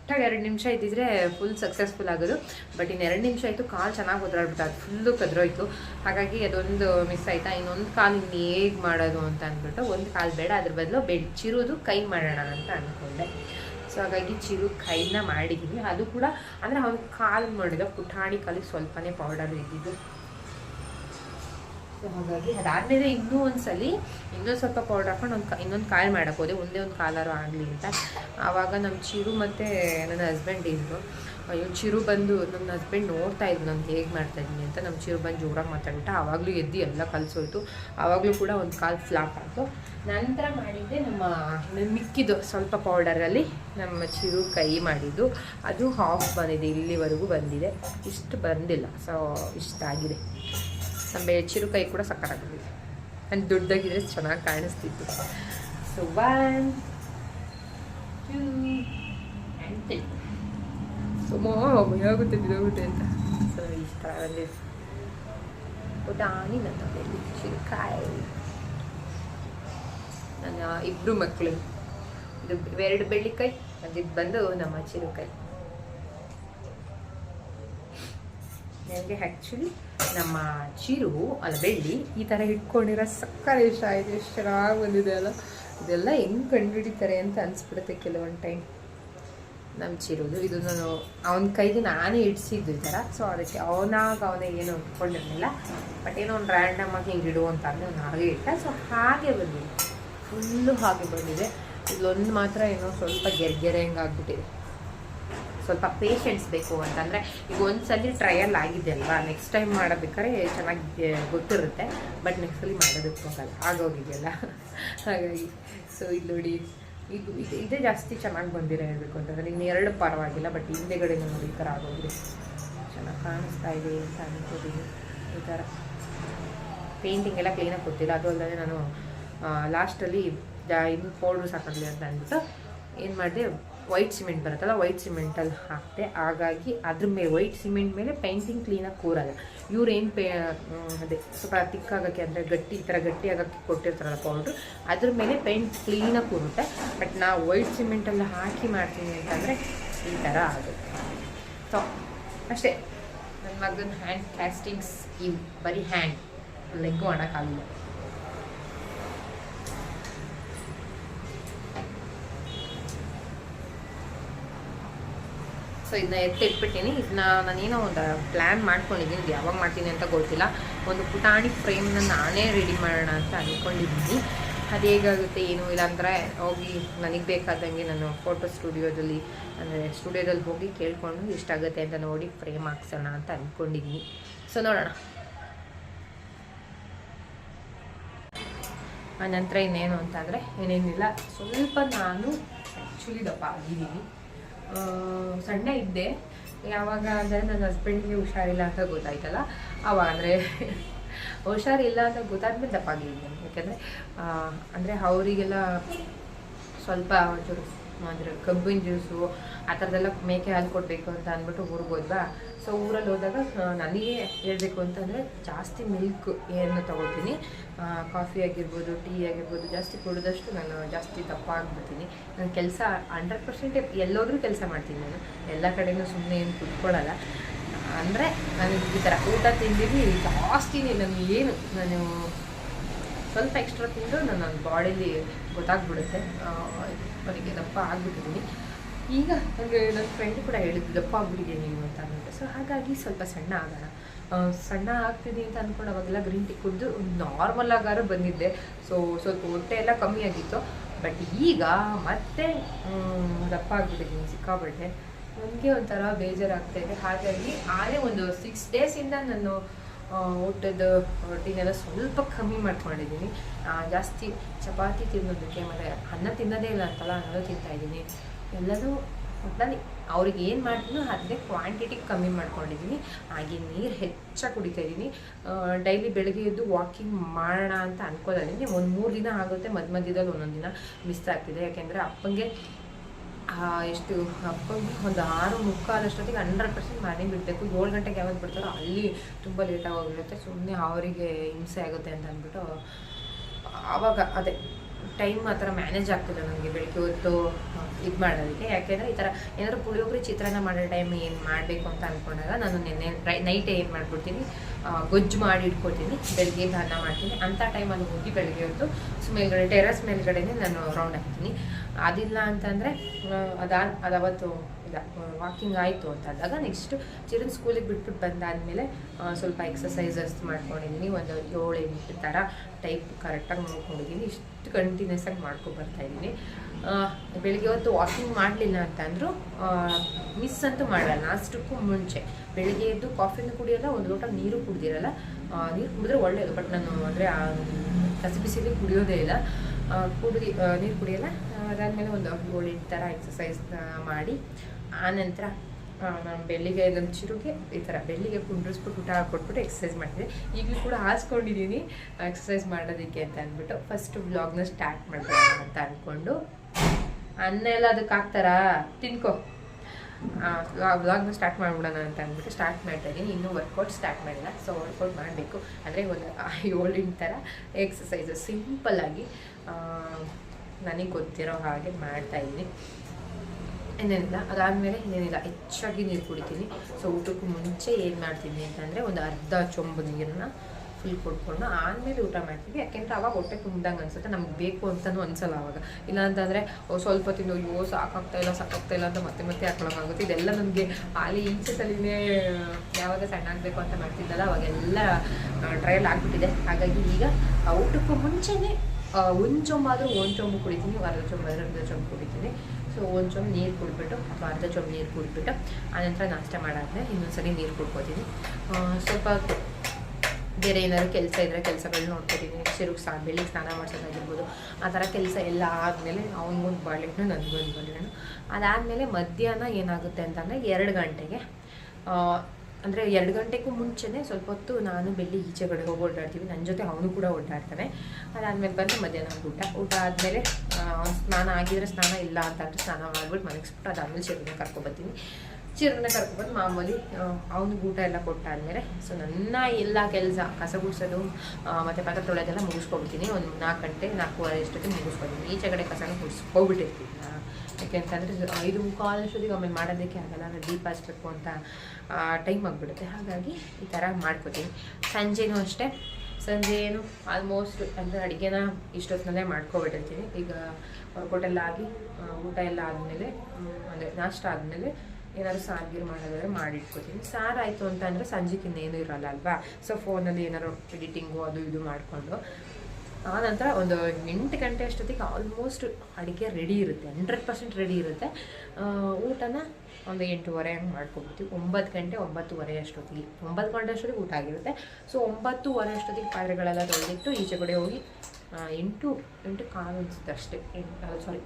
ಕರೆಕ್ಟಾಗಿ ಎರಡು ನಿಮಿಷ ಇದ್ದಿದ್ರೆ ಫುಲ್ ಸಕ್ಸಸ್ಫುಲ್ ಆಗೋದು. ಬಟ್ ಇನ್ನು ಎರಡು ನಿಮಿಷ ಆಯಿತು ಕಾಲು ಚೆನ್ನಾಗಿ ಒದ್ರಾಡ್ಬಿಟ್ಟು, ಅದು ಫುಲ್ಲು ಕದ್ರೋಯ್ತು. ಹಾಗಾಗಿ ಅದೊಂದು ಮಿಸ್ ಆಯಿತಾ? ಇನ್ನೊಂದು ಕಾಲು ಇನ್ನು ಹೇಗೆ ಮಾಡೋದು ಅಂತ ಅಂದ್ಬಿಟ್ಟು ಒಂದು ಕಾಲು ಬೇಡ, ಅದ್ರ ಬದಲು ಬೆಡ್ ಚಿರೋದು ಕೈ ಮಾಡೋಣ ಅಂತ ಅಂದ್ಕೊಂಡೆ. ಸೊ ಹಾಗಾಗಿ ಚಿರು ಕೈನ ಮಾಡಿದ್ದೀನಿ ಅದು ಕೂಡ ಅಂದರೆ ಅವ್ನು ಕಾಲು ಮಾಡಿದ ಪುಟಾಣಿ ಕಾಲಿಗೆ ಸ್ವಲ್ಪನೇ ಪೌಡರ್ ಇದ್ದಿದ್ದು. ಸೊ ಹಾಗಾಗಿ ಅದಾದಮೇಲೆ ಇನ್ನೂ ಒಂದ್ಸಲಿ ಇನ್ನೊಂದು ಸ್ವಲ್ಪ ಪೌಡರ್ ಹಾಕೊಂಡು ಒಂದು ಇನ್ನೊಂದು ಕಾಲು ಮಾಡಕ್ಕೆ ಒಂದೇ ಒಂದು ಕಾಲಾರು ಆಗಲಿ ಅಂತ. ಆವಾಗ ನಮ್ಮ ಚಿರು ಮತ್ತು ನನ್ನ ಹಸ್ಬೆಂಡ್ ಇದ್ದರು ಅಯ್ಯೋ, ಚಿರು ಬಂದು ನನ್ನ ಹಸ್ಬೆಂಡ್ ನೋಡ್ತಾ ಇದ್ರು ನಾನು ಹೇಗೆ ಮಾಡ್ತಾ ಇದ್ದೀನಿ ಅಂತ. ನಮ್ಮ ಚಿರು ಬಂದು ಜೋರಾಗಿ ಮಾತಾಡ್ಬಿಟ್ಟು ಆವಾಗಲೂ ಎದ್ದು ಎಲ್ಲ ಕಲಿಸೋಯ್ತು ಆವಾಗಲೂ ಕೂಡ ಒಂದು ಕಾಲು ಫ್ಲಾಪ್ ಆಯಿತು. ನಂತರ ಮಾಡಿದ್ದೆ ನಮ್ಮ ಮಿಕ್ಕಿದ್ದು ಸ್ವಲ್ಪ ಪೌಡರಲ್ಲಿ ನಮ್ಮ ಚಿರು ಕೈ ಮಾಡಿದ್ದು. ಅದು ಹಾಫ್ ಬಂದಿದೆ, ಇಲ್ಲಿವರೆಗೂ ಬಂದಿದೆ. ಇಷ್ಟು ಬಂದಿಲ್ಲ. ಸೊ ಇಷ್ಟಾಗಿದೆ ನಮ್ಮ ಚಿರು ಕೈ ಕೂಡ ಸಕ್ಕರಾಗಿದೆ ಆ್ಯಂಡ್ ದೊಡ್ಡದಾಗಿದ್ರೆ ಚೆನ್ನಾಗಿ ಕಾಣಿಸ್ತಿತ್ತು. So one two and three so ಆಗುತ್ತೆ ಬಿದೋಗುತ್ತೆ ಅಂತ. ಸೊ ಇಷ್ಟ ಬಂದಿದೆ ಪುಟಾಣಿ ನನ್ನ ಬೆಳ್ಳಿ ಚಿರುಕಾಯಿ ನನ್ನ ಇಬ್ಬರು ಮಕ್ಕಳು ಇದು ಎರಡು ಬೆಳ್ಳಿಕಾಯಿ ಅದಿದ್ದು ಬಂದು ನಮ್ಮ ಚಿರುಕಾಯಿ. ನನಗೆ ಆ್ಯಕ್ಚುಲಿ ನಮ್ಮ ಚಿರು, ಅಲ್ಲ ಬೆಳ್ಳಿ, ಈ ಥರ ಇಟ್ಕೊಂಡಿರೋ ಸಕ್ಕರೆ ಇಷ್ಟ ಆಯಿತು ಎಷ್ಟು ಚೆನ್ನಾಗಿ ಬಂದಿದೆ ಅಲ್ಲ. ಇದೆಲ್ಲ ಹೆಂಗೆ ಕಂಡುಹಿಡಿತಾರೆ ಅಂತ ಅನಿಸ್ಬಿಡುತ್ತೆ ಕೆಲವೊಂದು ಟೈಮ್ ನಮ್ಮ ಚಿರುದು, ಇದು ನಾನು ಅವನ ಕೈಗೆ ನಾನೇ ಇಡಿಸಿದ್ದು ಈ ಥರ ಸೊ ಅದಕ್ಕೆ ಅವನಾಗ ಅವನೇ ಏನು ಹಿಡ್ಕೊಂಡಿರಲಿಲ್ಲ ಬಟ್ ಏನೋ ಒಂದು ರ್ಯಾಂಡಮ್ ಆಗಿ ಹಿಂಗೆ ಇಡು ಅಂತ ಅಂದರೆ ಅವ್ನು ಹಾಗೆ ಇಟ್ಟ. ಸೊ ಹಾಗೆ ಬಂದಿದೆ. ಫುಲ್ಲು ಹಾಗೆ ಬಂದಿದೆ. ಇಲ್ಲೊಂದು ಮಾತ್ರ ಏನೋ ಸ್ವಲ್ಪ ಗೆರೆಗೆರೆ ಆಗ್ಬಿಟ್ಟಿದೆ. ಸ್ವಲ್ಪ ಪೇಷನ್ಸ್ ಬೇಕು ಅಂತಂದರೆ ಈಗ ಒಂದ್ಸಲಿ ಟ್ರಯಲ್ ಆಗಿದೆ ಅಲ್ವಾ? ನೆಕ್ಸ್ಟ್ ಟೈಮ್ ಮಾಡಬೇಕಾದ್ರೆ ಚೆನ್ನಾಗಿ ಗೊತ್ತಿರುತ್ತೆ. ಬಟ್ ನೆಕ್ಸ್ಟ್ ಸಲ ಮಾಡೋದಕ್ಕೆ ಹೋಗಲ್ಲ. ಆಗೋಗಿದೆಯಲ್ಲ ಹಾಗಾಗಿ ಸೊ ಇಲ್ಲಿ ನೋಡಿ, ಇದು ಇದು, ಇದೇ ಜಾಸ್ತಿ ಚೆನ್ನಾಗಿ ಬಂದಿರ ಹೇಳಬೇಕು ಅಂತಂದರೆ ಇನ್ನು ಎರಡು ಪರವಾಗಿಲ್ಲ ಬಟ್ ಹಿಂದೆಗಡೆ ನೋಡಿ ಈ ಥರ ಆಗೋಗಿದೆ. ಚೆನ್ನಾಗಿ ಕಾಣಿಸ್ತಾ ಇದೆ ಅಂತ ಅನ್ಕೋತೀನಿ. ಈ ಥರ. ಪೇಂಟಿಂಗ್ ಎಲ್ಲ ಕ್ಲೀನಾಗಿ ಗೊತ್ತಿಲ್ಲ ಅದು ಅಲ್ಲದೆ ನಾನು ಲಾಸ್ಟಲ್ಲಿ ಇನ್ನು ಪೌಡ್ರ್ ಸಾಕಾಗಲಿ ಅಂತ ಅಂದ್ಬಿಟ್ಟು ಏನು ಮಾಡಿದೆ? ವೈಟ್ ಸಿಮೆಂಟ್ ಬರುತ್ತಲ್ಲ ವೈಟ್ ಸಿಮೆಂಟಲ್ಲಿ ಹಾಕಿದೆ ಹಾಗಾಗಿ ಅದ್ರ ಮೇಲೆ ವೈಟ್ ಸಿಮೆಂಟ್ ಮೇಲೆ ಪೇಂಟಿಂಗ್ ಕ್ಲೀನಾಗಿ ಕೂರಲ್ಲ. ಇವ್ರೇನು ಪೇ ಅದೇ ಸ್ವಲ್ಪ ತಿಕ್ಕಾಗಕ್ಕೆ ಅಂದರೆ ಗಟ್ಟಿ, ಈ ಥರ ಗಟ್ಟಿ ಆಗೋಕ್ಕೆ ಕೊಟ್ಟಿರ್ತಾರಲ್ಲ ಪೌಡ್ರು ಅದ್ರ ಮೇಲೆ ಪೇಂಟ್ ಕ್ಲೀನಾಗಿ ಕೂರುತ್ತೆ. ಬಟ್ ನಾವು ವೈಟ್ ಸಿಮೆಂಟಲ್ಲಿ ಹಾಕಿ ಮಾಡ್ತೀನಿ ಅಂತಂದರೆ ಈ ಥರ ಆಗುತ್ತೆ. ಸೊ ಅಷ್ಟೇ. ನನ್ನ ಮಗನ ಹ್ಯಾಂಡ್ ಕ್ಯಾಸ್ಟಿಂಗ್ಸ್ ಇವು ಬರೀ ಹ್ಯಾಂಡ್ ಲೆಗ್ಗು ಮಾಡೋಕ್ಕಾಗಿಲ್ಲ ಇದನ್ನ ಎತ್ತಿಟ್ಬಿಟ್ಟಿನಿ. ಇದನ್ನ ನಾನೇನೋ ಒಂದು ಪ್ಲ್ಯಾನ್ ಮಾಡ್ಕೊಂಡಿದ್ದೀನಿ. ಇದು ಯಾವಾಗ ಮಾಡ್ತೀನಿ ಅಂತ ಗೊತ್ತಿಲ್ಲ. ಒಂದು ಪುಟಾಣಿ ಫ್ರೇಮ್ನ ನಾನೇ ರೆಡಿ ಮಾಡೋಣ ಅಂತ ಅಂದ್ಕೊಂಡಿದ್ದೀನಿ ಅದು ಹೇಗಾಗುತ್ತೆ, ಏನು ಇಲ್ಲಾಂದರೆ ಹೋಗಿ ನನಗೆ ಬೇಕಾದಂಗೆ ನಾನು ಫೋಟೋ ಸ್ಟುಡಿಯೋದಲ್ಲಿ ಅಂದರೆ ಸ್ಟುಡಿಯೋದಲ್ಲಿ ಹೋಗಿ ಕೇಳಿಕೊಂಡು ಇಷ್ಟಾಗುತ್ತೆ ಅಂತ ನೋಡಿ ಫ್ರೇಮ್ ಹಾಕ್ಸೋಣ ಅಂತ ಅಂದ್ಕೊಂಡಿದ್ದೀನಿ ಸೊ ನೋಡೋಣ. ಆ ನಂತರ ಇನ್ನೇನು ಅಂತಂದರೆ ಏನೇನಿಲ್ಲ ಸ್ವಲ್ಪ ನಾನು ಆ್ಯಕ್ಚುಲಿ ದಪ್ಪ ಆಗಿದ್ದೀನಿ. ಸಣ್ಣ ಇದ್ದೆ. ಯಾವಾಗ ಅಂದರೆ ನನ್ನ ಹಸ್ಬೆಂಡ್ಗೆ ಹುಷಾರಿಲ್ಲ ಅಂತ ಗೊತ್ತಾಯ್ತಲ್ಲ. ಅವಾಗ ಅಂದರೆ ಹುಷಾರಿಲ್ಲ ಅಂತ ಗೊತ್ತಾದ್ಮೇಲೆ ದಪ್ಪ ಆಗಿದ್ದೀನಿ ಯಾಕೆಂದರೆ ಅಂದರೆ ಅವರಿಗೆಲ್ಲ ಸ್ವಲ್ಪ ಒಂಚೂರು ಅಂದರೆ ಕಬ್ಬಿನ ಜ್ಯೂಸು, ಆ ಥರದ್ದೆಲ್ಲ ಮೇಕೆ ಹಾಲು ಕೊಡಬೇಕು ಅಂತ ಅಂದ್ಬಿಟ್ಟು ಊರಿಗೆ ಹೋದ್ವಾ? ಸೊ ಊರಲ್ಲಿ ಹೋದಾಗ ನನಗೆ ಹೇಳಬೇಕು ಅಂತಂದರೆ ಜಾಸ್ತಿ ಮಿಲ್ಕ್ ಏನು ತೊಗೊಳ್ತೀನಿ. ಕಾಫಿ ಆಗಿರ್ಬೋದು ಟೀ ಆಗಿರ್ಬೋದು, ಜಾಸ್ತಿ ಕುಡಿದಷ್ಟು ನಾನು ಜಾಸ್ತಿ ದಪ್ಪ ಆಗಿಬಿಡ್ತೀನಿ. ನನ್ನ ಕೆಲಸ ಹಂಡ್ರೆಡ್ ಪರ್ಸೆಂಟ್ ಎಲ್ಲೋದ್ರೂ ಕೆಲಸ ಮಾಡ್ತೀನಿ ನಾನು. ಎಲ್ಲ ಕಡೆಯೂ ಸುಮ್ಮನೆ ಏನು ಕುತ್ಕೊಳ್ಳಲ್ಲ ಅಂದರೆ ನಾನು ಈ ಥರ ಊಟ ತಿಂದಿದ್ದು ಜಾಸ್ತಿನೇ ನನಗೆ ಏನು ನಾನು ಸ್ವಲ್ಪ ಎಕ್ಸ್ಟ್ರಾ ತಿಂದು ನನ್ನ ಬಾಡಿಲಿ ಗೊತ್ತಾಗ್ಬಿಡುತ್ತೆ. ಅವನಿಗೆ ದಪ್ಪ ಆಗಿಬಿಟ್ಟಿದ್ದೀನಿ. ಈಗ ನನಗೆ ನನ್ನ ಫ್ರೆಂಡ್ ಕೂಡ ಹೇಳಿದ್ದು, ದಪ್ಪ ಆಗ್ಬಿಟ್ಟಿದೆ ನೀವು ಅಂತ ಅಂದ್ಬಿಟ್ಟು. ಸೊ ಹಾಗಾಗಿ ಸ್ವಲ್ಪ ಸಣ್ಣ ಆಗೋಣ. ಸಣ್ಣ ಆಗ್ತಿದೆ ಅಂತ ಅಂದ್ಕೊಂಡು ಅವಾಗೆಲ್ಲ ಗ್ರೀನ್ ಟೀ ಕುಡಿದು ನಾರ್ಮಲ್ ಆಗಾರು ಬಂದಿದ್ದೆ. ಸೊ ಸ್ವಲ್ಪ ಹೊಟ್ಟೆ ಎಲ್ಲ ಕಮ್ಮಿ ಆಗಿತ್ತು. ಬಟ್ ಈಗ ಮತ್ತೆ ದಪ್ಪ ಆಗ್ಬಿಟ್ಟಿದ್ದೀನಿ, ಸಿಕ್ಕಾಪಟ್ಟೆ. ನನಗೆ ಒಂಥರ ಬೇಜಾರಾಗ್ತಾ ಇದೆ. ಹಾಗಾಗಿ ಆನೆ ಒಂದು ಸಿಕ್ಸ್ ಡೇಸಿಂದ ನಾನು ಊಟದ ರೊಟ್ಟಿನೆಲ್ಲ ಸ್ವಲ್ಪ ಕಮ್ಮಿ ಮಾಡ್ಕೊಂಡಿದ್ದೀನಿ. ಜಾಸ್ತಿ ಚಪಾತಿ ತಿನ್ನೋದಕ್ಕೆ ಮತ್ತು ಅನ್ನ ತಿನ್ನೋದೇ ಇಲ್ಲ ಅಂತಲ್ಲ ಅನ್ನೋದು ತಿಂತಾ ಇದ್ದೀನಿ. ಎಲ್ಲದೂ ಒಟ್ಟಲ್ಲಿ ಅವ್ರಿಗೆ ಏನು ಮಾಡ್ತೀನಿ ಅದನ್ನೇ ಕ್ವಾಂಟಿಟಿ ಕಮ್ಮಿ ಮಾಡ್ಕೊಂಡಿದ್ದೀನಿ. ಹಾಗೆ ನೀರು ಹೆಚ್ಚಾಗಿ ಕುಡಿತಾ ಇದ್ದೀನಿ. ಡೈಲಿ ಬೆಳಗ್ಗೆ ಎದ್ದು ವಾಕಿಂಗ್ ಮಾಡೋಣ ಅಂತ ಅನ್ಕೋದಿದ್ದೀನಿ ಒಂದು ಮೂರು ದಿನ ಆಗುತ್ತೆ ಮಧ್ಯ ಮಧ್ಯದಲ್ಲಿ ಒಂದೊಂದು ದಿನ ಮಿಸ್ ಆಗ್ತಿದೆ. ಯಾಕೆಂದರೆ ಅಪ್ಪಂಗೆ ಎಷ್ಟು ಅಪ್ಪಂಗೆ ಒಂದು ಆರು ಮುಕ್ಕಾಲಷ್ಟೊತ್ತಿಗೆ ಹಂಡ್ರೆಡ್ ಪರ್ಸೆಂಟ್ ಮನೆ ಬಿಡಬೇಕು. ಏಳು ಗಂಟೆಗೆ ಯಾವತ್ತು ಬಿಡ್ತಾರೋ ಅಲ್ಲಿ ತುಂಬ ಲೇಟಾಗಿ ಹೋಗಿರುತ್ತೆ ಸುಮ್ಮನೆ ಅವರಿಗೆ ಹಿಂಸೆ ಆಗುತ್ತೆ ಅಂತ ಅಂದ್ಬಿಟ್ಟು, ಆವಾಗ ಅದೇ ಟೈಮ್ ಆ ಥರ ಮ್ಯಾನೇಜ್ ಆಗ್ತಿಲ್ಲ ನನಗೆ ಬೆಳಗ್ಗೆ ಹೊತ್ತು ಇದು ಮಾಡೋದಕ್ಕೆ. ಯಾಕೆಂದರೆ ಈ ಥರ ಏನಾದರೂ ಪುಳಿಯೋಗರೆ ಚಿತ್ರಾನ್ನ ಮಾಡೋ ಟೈಮ್ ಏನು ಮಾಡಬೇಕು ಅಂತ ಅಂದ್ಕೊಂಡಾಗ ನಾನು ನಿನ್ನೆ ನೈಟ್ ಏನು ಮಾಡ್ಬಿಡ್ತೀನಿ ಗೊಜ್ಜು ಮಾಡಿ ಇಟ್ಕೊಳ್ತೀನಿ ಬೆಳಗ್ಗೆ ಅನ್ನ ಮಾಡ್ತೀನಿ. ಅಂಥ ಟೈಮಲ್ಲಿ ಹೋಗಿ ಬೆಳಗ್ಗೆ ಹೊತ್ತು ಸೊ ಮೇಲ್ಗಡೆ ಟೆರಸ್ ಮೇಲ್ಗಡೆನೇ ನಾನು ರೌಂಡ್ ಹಾಕ್ತೀನಿ. ಅದಿಲ್ಲ ಅಂತಂದರೆ ಅದಾ ಅದಾವತ್ತು ವಾಕಿಂಗ್ ಆಯಿತು ಅಂತ ಅಂದಾಗ ನೆಕ್ಸ್ಟ್ ಚಿರನ್ ಸ್ಕೂಲಿಗೆ ಬಿಟ್ಬಿಟ್ಟು ಬಂದಾದಮೇಲೆ ಸ್ವಲ್ಪ ಎಕ್ಸಸೈಸಸ್ ಮಾಡ್ಕೊಂಡಿದ್ದೀನಿ ಒಂದು ಏಳು, ಎಂಟು ಥರ ಟೈಪ್ ಕರೆಕ್ಟಾಗಿ ನೋಡ್ಕೊಂಡಿದ್ದೀನಿ ಇಷ್ಟು ಕಂಟಿನ್ಯೂಸಾಗಿ ಮಾಡ್ಕೊಂಡು ಬರ್ತಾ ಇದ್ದೀನಿ ಬೆಳಿಗ್ಗೆ ಹೊತ್ತು ವಾಕಿಂಗ್ ಮಾಡಲಿಲ್ಲ ಅಂತಂದರೂ ಮಿಸ್ ಅಂತೂ ಮಾಡಲ್ಲ. ನಾಷ್ಟಕ್ಕೂ ಮುಂಚೆ. ಬೆಳಿಗ್ಗೆ ಎದ್ದು ಕಾಫಿನೂ ಕುಡಿಯೋಲ್ಲ, ಒಂದು ಲೋಟ ನೀರು ಕುಡ್ದಿರಲ್ಲ. ನೀರು ಕುಡಿದ್ರೆ ಒಳ್ಳೆಯದು ಬಟ್ ನಾನು ಅಂದರೆ ಹಸಿ ಬಿಸಿಲಿ ಕುಡಿಯೋದೇ ಇಲ್ಲ. ಕುಡಿ ನೀರು ಕುಡಿಯೋಲ್ಲ. ಅದಾದಮೇಲೆ ಒಂದು ಏಳು, ಎಂಟು ಥರ ಎಕ್ಸಸೈಸ್ನ ಮಾಡಿ ಆನಂತರ ನಾನು ಬೆಳ್ಳಿಗೆ ನಮ್ಮ ಚಿರುಗೆ ಈ ಥರ ಬೆಳ್ಳಿಗೆ ಕುಂಡ್ರಿಸ್ಬಿಟ್ಟು ಊಟ ಕೊಟ್ಬಿಟ್ಟು ಎಕ್ಸಸೈಸ್ ಮಾಡ್ತಿದ್ದೆ. ಈಗಲೂ ಕೂಡ ಹಾಸ್ಕೊಂಡಿದ್ದೀನಿ ಎಕ್ಸಸೈಸ್ ಮಾಡೋದಕ್ಕೆ ಅಂತ ಅಂದ್ಬಿಟ್ಟು ಫಸ್ಟ್ ವ್ಲಾಗ್ನ ಸ್ಟಾರ್ಟ್ ಮಾಡ್ಬೇಡ ಅಂತ ಅಂದ್ಕೊಂಡು ಅನ್ನ ಎಲ್ಲ ಅದಕ್ಕೆ ಹಾಕ್ತಾರಾ? ತಿನ್ಕೋ. ವ್ಲಾಗ್ನ ಸ್ಟಾರ್ಟ್ ಮಾಡ್ಬಿಡೋಣ ಅಂತ ಅಂದ್ಬಿಟ್ಟು ಸ್ಟಾರ್ಟ್ ಮಾಡ್ತಾ ಇದ್ದೀನಿ. ಇನ್ನೂ ವರ್ಕೌಟ್ ಸ್ಟಾರ್ಟ್ ಮಾಡಿಲ್ಲ. ಸೊ ವರ್ಕೌಟ್ ಮಾಡಬೇಕು. ಅಂದರೆ ಒಂದು ಏಳು ಎಂಟು ಥರ ಎಕ್ಸಸೈಸು ಸಿಂಪಲ್ಲಾಗಿ ನನಗೆ ಗೊತ್ತಿರೋ ಹಾಗೆ ಮಾಡ್ತಾ ಇದ್ದೀನಿ. ಇನ್ನೇನಿಲ್ಲ ಅದಾದಮೇಲೆ ಇನ್ನೇನಿಲ್ಲ, ಹೆಚ್ಚಾಗಿ ನೀರು ಕುಡಿತೀನಿ. ಸೊ ಊಟಕ್ಕೂ ಮುಂಚೆ ಏನು ಮಾಡ್ತೀನಿ ಅಂತಂದರೆ ಒಂದು ಅರ್ಧ ಚೊಂಬು ನೀರನ್ನ ಫುಲ್ ಕೊಡ್ಕೊಂಡು ಆದಮೇಲೆ ಊಟ ಮಾಡ್ತೀವಿ. ಯಾಕೆಂದ್ರೆ ಅವಾಗ ಹೊಟ್ಟೆ ತುಂಬ್ದಂಗೆ ಅನ್ಸುತ್ತೆ. ನಮ್ಗೆ ಬೇಕು ಅಂತಲೂ ಅನ್ಸಲ್ಲ ಅವಾಗ. ಇಲ್ಲ ಅಂತಂದರೆ ಸ್ವಲ್ಪ ತಿಂದು ಅಯ್ಯೋ, ಸಾಕಾಗ್ತಾ ಇಲ್ಲ ಸಾಕಾಗ್ತಾ ಇಲ್ಲ ಅಂತ ಮತ್ತೆ ಮತ್ತೆ ಹಾಕೊಳ್ಳೋಕ್ಕಾಗುತ್ತೆ ಇದೆಲ್ಲ ನಮಗೆ ಹಾಲಿ ಈಚೆ ಯಾವಾಗ ಸಣ್ಣ ಆಗಬೇಕು ಅಂತ ಮಾಡ್ತಿದ್ದಲ್ಲ, ಅವಾಗೆಲ್ಲ ಟ್ರಯಲ್ ಆಗಿಬಿಟ್ಟಿದೆ. ಹಾಗಾಗಿ ಈಗ ಊಟಕ್ಕೂ ಮುಂಚೆನೇ ಒಂದು ಚೊಂಬಾದರೂ ಒಂದು ಚೊಂಬು ಕುಡಿತೀನಿ. ಅರ್ಧ ಚೊಂಬಾದರೂ ಅರ್ಧ ಚೊಂಬು ಕುಡಿತೀನಿ. ಸೊ ಒಂದು ಚೊಂಬು ನೀರು ಕುಡ್ಬಿಟ್ಟು ಅಥವಾ ಅರ್ಧ ಚೊಂಬು ನೀರು ಕುಡಿಬಿಟ್ಟು ಆನಂತರ ನಾಷ್ಟ ಮಾಡಾದ್ಮೇಲೆ ಇನ್ನೊಂದ್ಸರಿ ನೀರು ಕುಡ್ಕೋತೀನಿ. ಸ್ವಲ್ಪ ಬೇರೆ ಏನಾದ್ರು ಕೆಲಸ ಇದ್ದರೆ ಕೆಲಸಗಳು ನೋಡ್ಕೊತೀನಿ. ಸಿರುಗ್ ಸಾ ಬೆಳಿಗ್ಗೆ ಸ್ನಾನ ಮಾಡ್ಸೋದಾಗಿರ್ಬೋದು, ಆ ಥರ ಕೆಲಸ ಎಲ್ಲ ಆದಮೇಲೆ ಅವನಿಗೊಂದು ಬಾಳೆಹಣ್ಣು ನನಗೊಂದು ಬಾಳೆಹಣ್ಣು ಅದಾದಮೇಲೆ ಮಧ್ಯಾಹ್ನ ಏನಾಗುತ್ತೆ ಅಂತಂದರೆ, ಎರಡು ಗಂಟೆಗೆ ಅಂದರೆ ಎರಡು ಗಂಟೆಗೂ ಮುಂಚೆನೇ ಸ್ವಲ್ಪ ಹೊತ್ತು ನಾನು ಬೆಳ್ಳಿ ಈಚೆ ಕಡೆ ಹೋಗಿ ಓಡಾಡ್ತೀವಿ. ನನ್ನ ಜೊತೆ ಅವನು ಕೂಡ ಓಡಾಡ್ತಾನೆ. ಅದಾದಮೇಲೆ ಬಂದು ಮಧ್ಯಾಹ್ನ ಊಟ. ಊಟ ಆದಮೇಲೆ ಸ್ನಾನ ಆಗಿದ್ರೆ ಸ್ನಾನ ಇಲ್ಲ ಅಂತಂದ್ರೆ ಸ್ನಾನ ಮಾಡ್ಬಿಟ್ಟು ಮಲಗಿಸ್ಬಿಟ್ಟು ಅದಾದಮೇಲೆ ಚಿರನ ಕರ್ಕೊಬರ್ತೀನಿ ಚಿರನ ಕರ್ಕೊಬಂದು ಮಾಮೂಲಿ ಅವನಿಗೆ ಊಟ ಎಲ್ಲ ಕೊಟ್ಟಾದಮೇಲೆ, ಸೊ ನನ್ನ ಎಲ್ಲ ಕೆಲಸ, ಕಸ ಗುಡಿಸೋದು ಮತ್ತು ಪಾತ್ರ ತೊಳೆದೆಲ್ಲ ಮುಗಿಸ್ಕೊಬಿಡ್ತೀನಿ. ಒಂದು ನಾಲ್ಕು ಗಂಟೆ, ನಾಲ್ಕೂವರೆ ಅಷ್ಟೊತ್ತಿಗೆ ಮುಗಿಸ್ಕೊಳ್ತೀನಿ. ಈಚೆ ಕಡೆ ಕಸನ ಗುಡಿಸ್ಕೊಬಿಟ್ಟಿರ್ತೀನಿ. ಯಾಕೆಂತಂದರೆ ಐದು ಮುಖಾಲ್ ಅಷ್ಟೊತ್ತಿಗೆ ಒಮ್ಮೆ ಮಾಡೋದಕ್ಕೆ ಆಗಲ್ಲ ನಾನು ದೀಪ ಹಚ್ಬೇಕು ಅಂತ ಟೈಮ್ ಆಗಿಬಿಡುತ್ತೆ. ಹಾಗಾಗಿ ಈ ಥರ ಮಾಡ್ಕೋತೀನಿ. ಸಂಜೆನೂ ಅಷ್ಟೇ. ಸಂಜೆ ಏನು ಆಲ್ಮೋಸ್ಟ್ ಅಂದರೆ ಅಡುಗೆನ ಇಷ್ಟೊತ್ತಿನಲ್ಲೇ ಮಾಡ್ಕೊಬಿಟ್ಟಿರ್ತೀನಿ. ಈಗ ವರ್ಕೌಟ್ ಎಲ್ಲ ಆಗಿ ಊಟ ಎಲ್ಲ ಆದಮೇಲೆ ಅಂದರೆ ನಾಷ್ಟ ಆದಮೇಲೆ ಏನಾದ್ರು ಸಾರ್ಗೀರು ಮಾಡೋದಾದ್ರೆ ಮಾಡಿಟ್ಕೋತೀನಿ. ಸಾರು ಆಯಿತು ಅಂತ ಅಂದರೆ ಸಂಜೆಗೆ ಇನ್ನೇನು ಇರಲ್ಲ ಅಲ್ವಾ? ಸೊ ಫೋನಲ್ಲಿ ಏನಾದ್ರು ಎಡಿಟಿಂಗು ಅದು ಇದು ಮಾಡಿಕೊಂಡು ಆ ನಂತರ ಒಂದು ಎಂಟು ಗಂಟೆ ಅಷ್ಟೊತ್ತಿಗೆ ಆಲ್ಮೋಸ್ಟ್ ಅಡುಗೆ ರೆಡಿ ಇರುತ್ತೆ ಹಂಡ್ರೆಡ್ ಪರ್ಸೆಂಟ್ ರೆಡಿ ಇರುತ್ತೆ. ಊಟನ ಒಂದು ಎಂಟೂವರೆ ಹಂಗೆ ಮಾಡ್ಕೊಬಿಡ್ತೀವಿ ಒಂಬತ್ತು ಗಂಟೆ ಒಂಬತ್ತುವರೆ ಅಷ್ಟೊತ್ತಿಗೆ. ಒಂಬತ್ತು ಗಂಟೆ ಅಷ್ಟೊತ್ತಿಗೆ ಊಟ ಆಗಿರುತ್ತೆ. ಸೊ ಒಂಬತ್ತುವರೆ ಅಷ್ಟೊತ್ತಿಗೆ ಪಾತ್ರೆಗಳೆಲ್ಲ ತೊಳೆದಿಟ್ಟು ಈಚೆ ಕಡೆ ಹೋಗಿ ಎಂಟು ಎಂಟು ಕಾಲು ಅನಿಸುತ್ತೆ ಅಷ್ಟೇ. ಎಂಟು ಸಾರಿ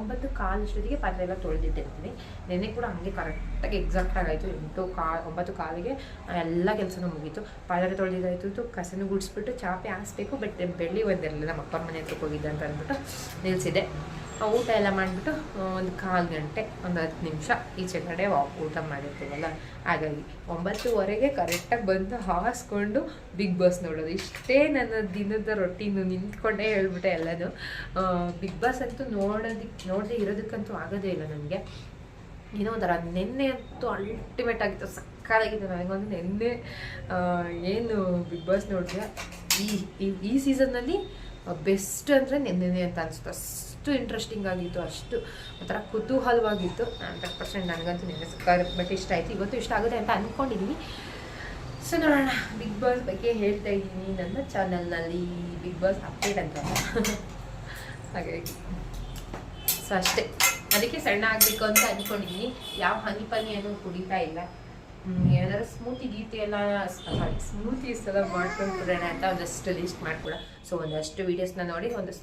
ಒಂಬತ್ತು ಕಾಲು ಅಷ್ಟೊತ್ತಿಗೆ ಪಾತ್ರೆ ಎಲ್ಲ ತೊಳೆದಿಟ್ಟಿರ್ತೀನಿ ನೆನ್ನೆ ಕೂಡ ಹಂಗೆ ಕರೆಕ್ಟಾಗಿ ಎಕ್ಸಾಕ್ಟಾಗಿ ಆಯಿತು. ಎಂಟು ಕಾ ಒಂಬತ್ತು ಕಾಲಿಗೆ ಎಲ್ಲ ಕೆಲಸನೂ ಮುಗೀತು. ಪಾತ್ರೆ ತೊಳೆದಿದ್ದಾಯ್ತು, ಕಸನು ಗುಡಿಸ್ಬಿಟ್ಟು, ಚಾಪೆ ಹಾಸ್ಬೇಕು, ಬಟ್ ಬೆಳ್ಳಿ ಒಂದಿರಲಿಲ್ಲ ನಮ್ಮ ಅಪ್ಪನ ಮನೆ ಹತ್ರಕ್ಕೆ ಹೋಗಿದ್ದೆ ಅಂತ ಅಂದ್ಬಿಟ್ಟು ನಿಲ್ಲಿಸಿದೆ ಊಟ ಎಲ್ಲ ಮಾಡಿಬಿಟ್ಟು ಒಂದು ಕಾಲು ಗಂಟೆ, ಒಂದು ಹತ್ತು ನಿಮಿಷ ಈಚೆ ಕಡೆ ವಾ- ಊಟ ಮಾಡಿರ್ತೀವಲ್ಲ? ಹಾಗಾಗಿ ಒಂಬತ್ತುವರೆಗೆ ಕರೆಕ್ಟಾಗಿ ಬಂದು ಹಾಸ್ಕೊಂಡು ಬಿಗ್ ಬಾಸ್ ನೋಡೋದು. ಇಷ್ಟೇ ನನ್ನ ದಿನದ ರೊಟೀನು ನಿಂತ್ಕೊಂಡೇ ಹೇಳ್ಬಿಟ್ಟೆ ಎಲ್ಲದು ಬಿಗ್ ಬಾಸ್ ಅಂತೂ ನೋಡೋದಕ್ಕೆ ನೋಡದೆ ಇರೋದಕ್ಕಂತೂ ಆಗೋದೇ ಇಲ್ಲ ನನಗೆ ಏನೋ ಒಂಥರ ನಿನ್ನೆ ಅಂತೂ ಅಲ್ಟಿಮೇಟ್ ಆಗಿತ್ತು, ಸಕ್ಕತ್ತಾಗಿತ್ತು. ನನಗೊಂದು ನಿನ್ನೆ ಏನು ಬಿಗ್ ಬಾಸ್ ನೋಡಿದೆ ಈ, ಈ- ಸೀಸನ್ನಲ್ಲಿ ಬೆಸ್ಟ್ ಅಂದರೆ ನಿನ್ನೆ ಅಂತ ಅನಿಸ್ತು ಅಷ್ಟು ಇಂಟ್ರೆಸ್ಟಿಂಗ್ ಆಗಿತ್ತು, ಅಷ್ಟು ಒಂಥರ ಕುತೂಹಲವಾಗಿತ್ತು. ಹಂಡ್ರೆಡ್ ಪರ್ಸೆಂಟ್ ನನಗಂತೂ ನಿನ್ನೆ ಬಟ್ ಇಷ್ಟ ಆಯಿತು, ಇವತ್ತು ಇಷ್ಟ ಆಗುತ್ತೆ ಅಂತ ಅಂದ್ಕೊಂಡಿದ್ದೀನಿ ಸೊ ನೋಡೋಣ ಬಿಗ್ ಬಾಸ್ ಬಗ್ಗೆ ಹೇಳ್ತಾ ಇದ್ದೀನಿ. ನನ್ನ ಚಾನಲ್ನಲ್ಲಿ ಬಿಗ್ ಬಾಸ್ ಅಪ್ಡೇಟ್ ಅಂತ. ಹಾಗಾಗಿ ಸೊ ಅಷ್ಟೇ. ಅದಕ್ಕೆ ಸಣ್ಣ ಆಗಬೇಕು ಅಂತ ಅಂದ್ಕೊಂಡಿದ್ದೀನಿ ಯಾವ ಹನಿ ಪನಿ ಕುಡಿತಾ ಇಲ್ಲ. ಏನಾದ್ರು ಸ್ಮೂತಿ ಗೀತೆ ಎಲ್ಲ ಸಾರಿ ಸ್ಮೂತೀಸ್ ಎಲ್ಲ ಮಾಡ್ಕೊಂಡು ಬಿಡೋಣ ಅಂತ ಒಂದಷ್ಟು ಲಿಸ್ಟ್ ಮಾಡ್ಕೊಡ ಸೊ ಒಂದಷ್ಟು ವೀಡಿಯೋಸ್ನ ನೋಡಿ ಒಂದು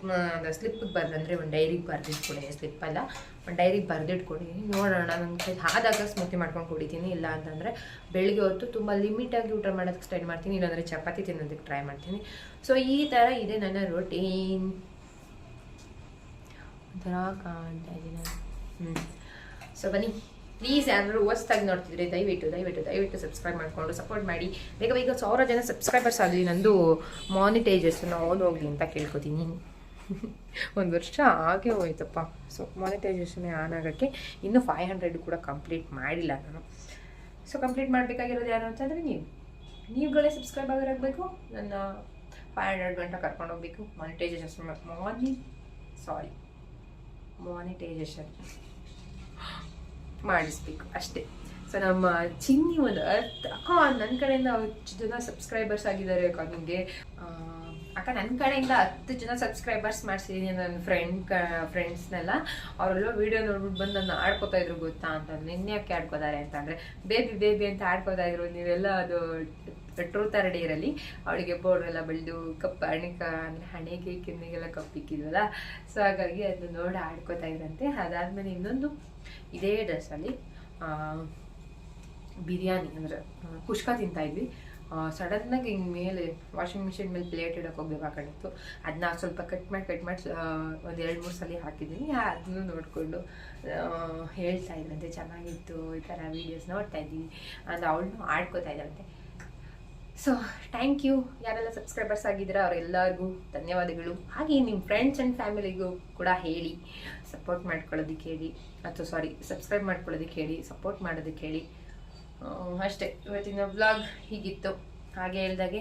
ಸ್ಲಿಪ್ ಒಂದು ಸ್ಲಿಪ್ಗೆ ಬರ್ದಂದ್ರೆ ಒಂದು ಡೈರಿಗೆ ಬರೆದಿಟ್ಕೊಡಿ ಸ್ಲಿಪ್ ಅಲ್ಲ. ಒಂದು ಡೈರಿಗೆ ಬರೆದಿಟ್ಕೊಡಿ. ನೋಡೋಣ ನನ್ನ ಕೈ ಆದಾಗ ಸ್ಮೂತಿ ಮಾಡ್ಕೊಂಡು ಕುಡಿತೀನಿ. ಇಲ್ಲ ಅಂತಂದರೆ ಬೆಳಿಗ್ಗೆ ಹೊತ್ತು ತುಂಬ ಲಿಮಿಟಾಗಿ ಊಟ ಮಾಡೋದಕ್ಕೆ ಸ್ಟೈಲ್ ಮಾಡ್ತೀನಿ. ಇಲ್ಲಾಂದರೆ ಚಪಾತಿ ತಿನ್ನೋದಕ್ಕೆ ಟ್ರೈ ಮಾಡ್ತೀನಿ. ಸೊ ಈ ಥರ ಇದೆ ನನ್ನ ರೊಟೀನ್ ಒಂಥರ ಕಾಣ್ತಾ ಇದ್ದೀನಿ ಹ್ಞೂ ಸೊ ಬನ್ನಿ. ಪ್ಲೀಸ್ ಯಾರು ಹೊಸ್ದಾಗಿ ನೋಡ್ತಿದ್ರೆ ದಯವಿಟ್ಟು ದಯವಿಟ್ಟು ದಯವಿಟ್ಟು ಸಬ್ಸ್ಕ್ರೈಬ್ ಮಾಡಿಕೊಂಡು ಸಪೋರ್ಟ್ ಮಾಡಿ. ಬೇಗ ಬೇಗ ಸಾವಿರ ಜನ ಸಬ್ಸ್ಕ್ರೈಬರ್ಸ್ ಆಗಲಿ. ನಂದು ಮಾನಿಟೈಜರ್ಸ್ ಹೋಗಲಿ ಅಂತ ಕೇಳ್ಕೊತೀನಿ. ಒಂದು ವರ್ಷ ಆಗೇ ಹೋಯ್ತಪ್ಪ. ಸೊ ಮಾನಿಟೈಸೇಷನ್ ಆನ್ ಆಗೋಕ್ಕೆ ಇನ್ನೂ ಫೈವ್ ಹಂಡ್ರೆಡ್ ಕೂಡ ಕಂಪ್ಲೀಟ್ ಮಾಡಿಲ್ಲ ನಾನು. ಸೊ ಕಂಪ್ಲೀಟ್ ಮಾಡಬೇಕಾಗಿರೋದು ಯಾರು ಅಂತಂದರೆ ನೀವು. ನೀವುಗಳೇ ಸಬ್ಸ್ಕ್ರೈಬ್ ಆಗಬೇಕು ನನ್ನ ಫೈವ್ ಹಂಡ್ರೆಡ್ ಗಂಟೆ ಕರ್ಕೊಂಡು ಹೋಗಬೇಕು. ಮಾನಿಟೈಸೇಷನ್ ಮಾರ್ನಿಂಗ್ ಸಾರಿ ಮಾನಿಟೈಸೇಷನ್ ಮಾಡಿಸ್ಬೇಕು ಅಷ್ಟೇ. ಸೊ ನಮ್ಮ ಚಿನ್ನಿ ಒಂದು ಅರ್ಥ ಅಕ್ಕ ನನ್ನ ಕಡೆಯಿಂದ ಅವ್ರ ಜನ ಸಬ್ಸ್ಕ್ರೈಬರ್ಸ್ ಆಗಿದ್ದಾರೆ ಅಕ್ಕ ನಿಮಗೆ. ಅಕ್ಕ ನನ್ನ ಕಡೆಯಿಂದ ಹತ್ತು ಜನ ಸಬ್ಸ್ಕ್ರೈಬರ್ಸ್ ಮಾಡಿಸಿದ್ದೀನಿ ನನ್ನ ಫ್ರೆಂಡ್ ಕ ಫ್ರೆಂಡ್ಸ್ನೆಲ್ಲ ಅವರೆಲ್ಲ ವೀಡಿಯೋ ನೋಡ್ಬಿಟ್ಟು ಬಂದು ನನ್ನ ಆಡ್ಕೋತಾ ಇದ್ರು ಗೊತ್ತಾ ಅಂತ. ನಿನ್ನೆ ಯಾಕೆ ಆಡ್ಕೋತಾರೆ ಅಂತಂದರೆ ಬೇಬಿ ಬೇಬಿ ಅಂತ ಆಡ್ಕೋತಾ ಇದ್ರು. ನೀವೆಲ್ಲ ಅದು ಟ್ರೂತ್ ಆರ್ ಇರಲಿ. ಅವಳಿಗೆ ಬೋರ್ಡೆಲ್ಲ ಬೆಳೆದು ಕಪ್ ಹಣಿಕ ಅಂದರೆ ಹಣೆಗೆ, ಕಿನ್ನಿಗೆಲ್ಲ ಕಪ್ಪಿಕ್ಕಿದ್ವಲ್ಲ. ಸೊ ಹಾಗಾಗಿ ಅದನ್ನ ನೋಡಿ ಆಡ್ಕೋತಾ ಇದ್ರಂತೆ. ಅದಾದಮೇಲೆ ಇನ್ನೊಂದು, ಇದೇ ಡ್ರೆಸ್ಸಲ್ಲಿ ಬಿರಿಯಾನಿ ಅಂದರೆ ಕುಷ್ಕ ತಿಂತಾ ಇದ್ವಿ. ಸಡನ್ನಾಗಿ ಹಿಂಗೆ ಮೇಲೆ ವಾಷಿಂಗ್ ಮಿಷಿನ್ ಮೇಲೆ ಪ್ಲೇಟ್ ಇಡೋಕೆ ಹೋಗ್ಬೇಕಾಗಿತ್ತು ಅದನ್ನ ಸ್ವಲ್ಪ ಕಟ್ ಮಾಡಿ ಕಟ್ ಮಾಡಿ ಒಂದು ಎರಡು ಮೂರು ಸಲ ಹಾಕಿದ್ದೀನಿ. ಅದನ್ನು ನೋಡಿಕೊಂಡು ಹೇಳ್ತಾ ಇದ್ರಂತೆ ಚೆನ್ನಾಗಿತ್ತು, ಈ ಥರ ವೀಡಿಯೋಸ್ ನೋಡ್ತಾ ಇದ್ದೀನಿ. ಅಂತ ಅವಳನ್ನು ಆಡ್ಕೋತಾ ಇದ್ದಂತೆ ಸೊ ಥ್ಯಾಂಕ್ ಯು ಯಾರೆಲ್ಲ ಸಬ್ಸ್ಕ್ರೈಬರ್ಸ್ ಆಗಿದ್ದೀರಾ, ಅವರೆಲ್ಲರಿಗೂ ಧನ್ಯವಾದಗಳು. ಹಾಗೆ ನಿಮ್ಮ ಫ್ರೆಂಡ್ಸ್ ಆ್ಯಂಡ್ ಫ್ಯಾಮಿಲಿಗೂ ಕೂಡ ಹೇಳಿ ಸಪೋರ್ಟ್ ಮಾಡ್ಕೊಳ್ಳೋದಕ್ಕೆ ಹೇಳಿ, ಅಥವಾ ಸಾರಿ ಸಬ್ಸ್ಕ್ರೈಬ್ ಮಾಡ್ಕೊಳ್ಳೋದಕ್ಕೆ ಹೇಳಿ ಸಪೋರ್ಟ್ ಮಾಡೋದಕ್ಕೆ ಹೇಳಿ. ಅಷ್ಟೇ ಇವತ್ತಿನ ಬ್ಲಾಗ್ ಹೀಗಿತ್ತು. ಹಾಗೆ ಹೇಳ್ದಾಗೆ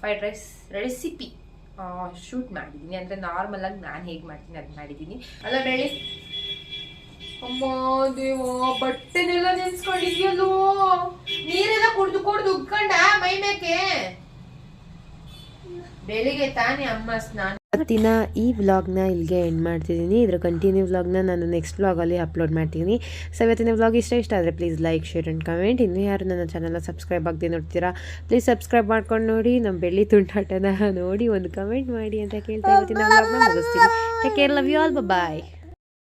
ಫ್ರೈಡ್ ರೈಸ್ ರೆಸಿಪಿ ಶೂಟ್ ಮಾಡಿದ್ದೀನಿ ಅಂದರೆ ನಾರ್ಮಲಾಗಿ ನಾನು ಹೇಗೆ ಮಾಡ್ತೀನಿ ಅದು ಮಾಡಿದ್ದೀನಿ ಅಲ್ಲ ಬೆಳಿ ಅಮ್ಮ ದೇವ, ಬಟ್ಟೆನೆಲ್ಲ ನೆನ್ಸ್ಕೊಂಡಿದ್ಯಲ್ಲೋ? ನೀರೆಲ್ಲ ಕುಡ್ದು ಕುಡ್ದು ಉಗ್ಕಂಡ ಮೈ ಮೇಕೆ? ಬೆಳಿಗ್ಗೆ ತಾನೇ ಅಮ್ಮ ಸ್ನಾನ ಇವತ್ತಿನ ಈ ವ್ಲಾಗ್ನ ಇಲ್ಲಿಗೆ ಎಂಡ್ ಮಾಡ್ತಿದ್ದೀನಿ. ಇದರ ಕಂಟಿನ್ಯೂ ವ್ಲಾಗ್ನ ನಾನು ನೆಕ್ಸ್ಟ್ ವ್ಲಾಗಲ್ಲಿ ಅಪ್ಲೋಡ್ ಮಾಡ್ತೀನಿ. ಸೊ ಇವತ್ತಿನ ವ್ಲಾಗ್ ಇಷ್ಟ ಇಷ್ಟ ಆದರೆ please like share and comment ಇನ್ನೂ ಯಾರು ನನ್ನ ಚಾನಲ್ನ ಸಬ್ಸ್ಕ್ರೈಬ್ ಆಗದೆ ನೋಡ್ತೀರಾ ಪ್ಲೀಸ್ ಸಬ್ಸ್ಕ್ರೈಬ್ ಮಾಡ್ಕೊಂಡು ನೋಡಿ. ನಮ್ಮ ಬೆಳ್ಳಿ ತುಂಟಾಟನ ನೋಡಿ ಒಂದು ಕಮೆಂಟ್ ಮಾಡಿ ಅಂತ ಕೇಳ್ತಾ ಇವತ್ತಿನ ವ್ಲಾಗ್ನ ಮುಗಿಸ್ತೀನಿ. Take care love you all bye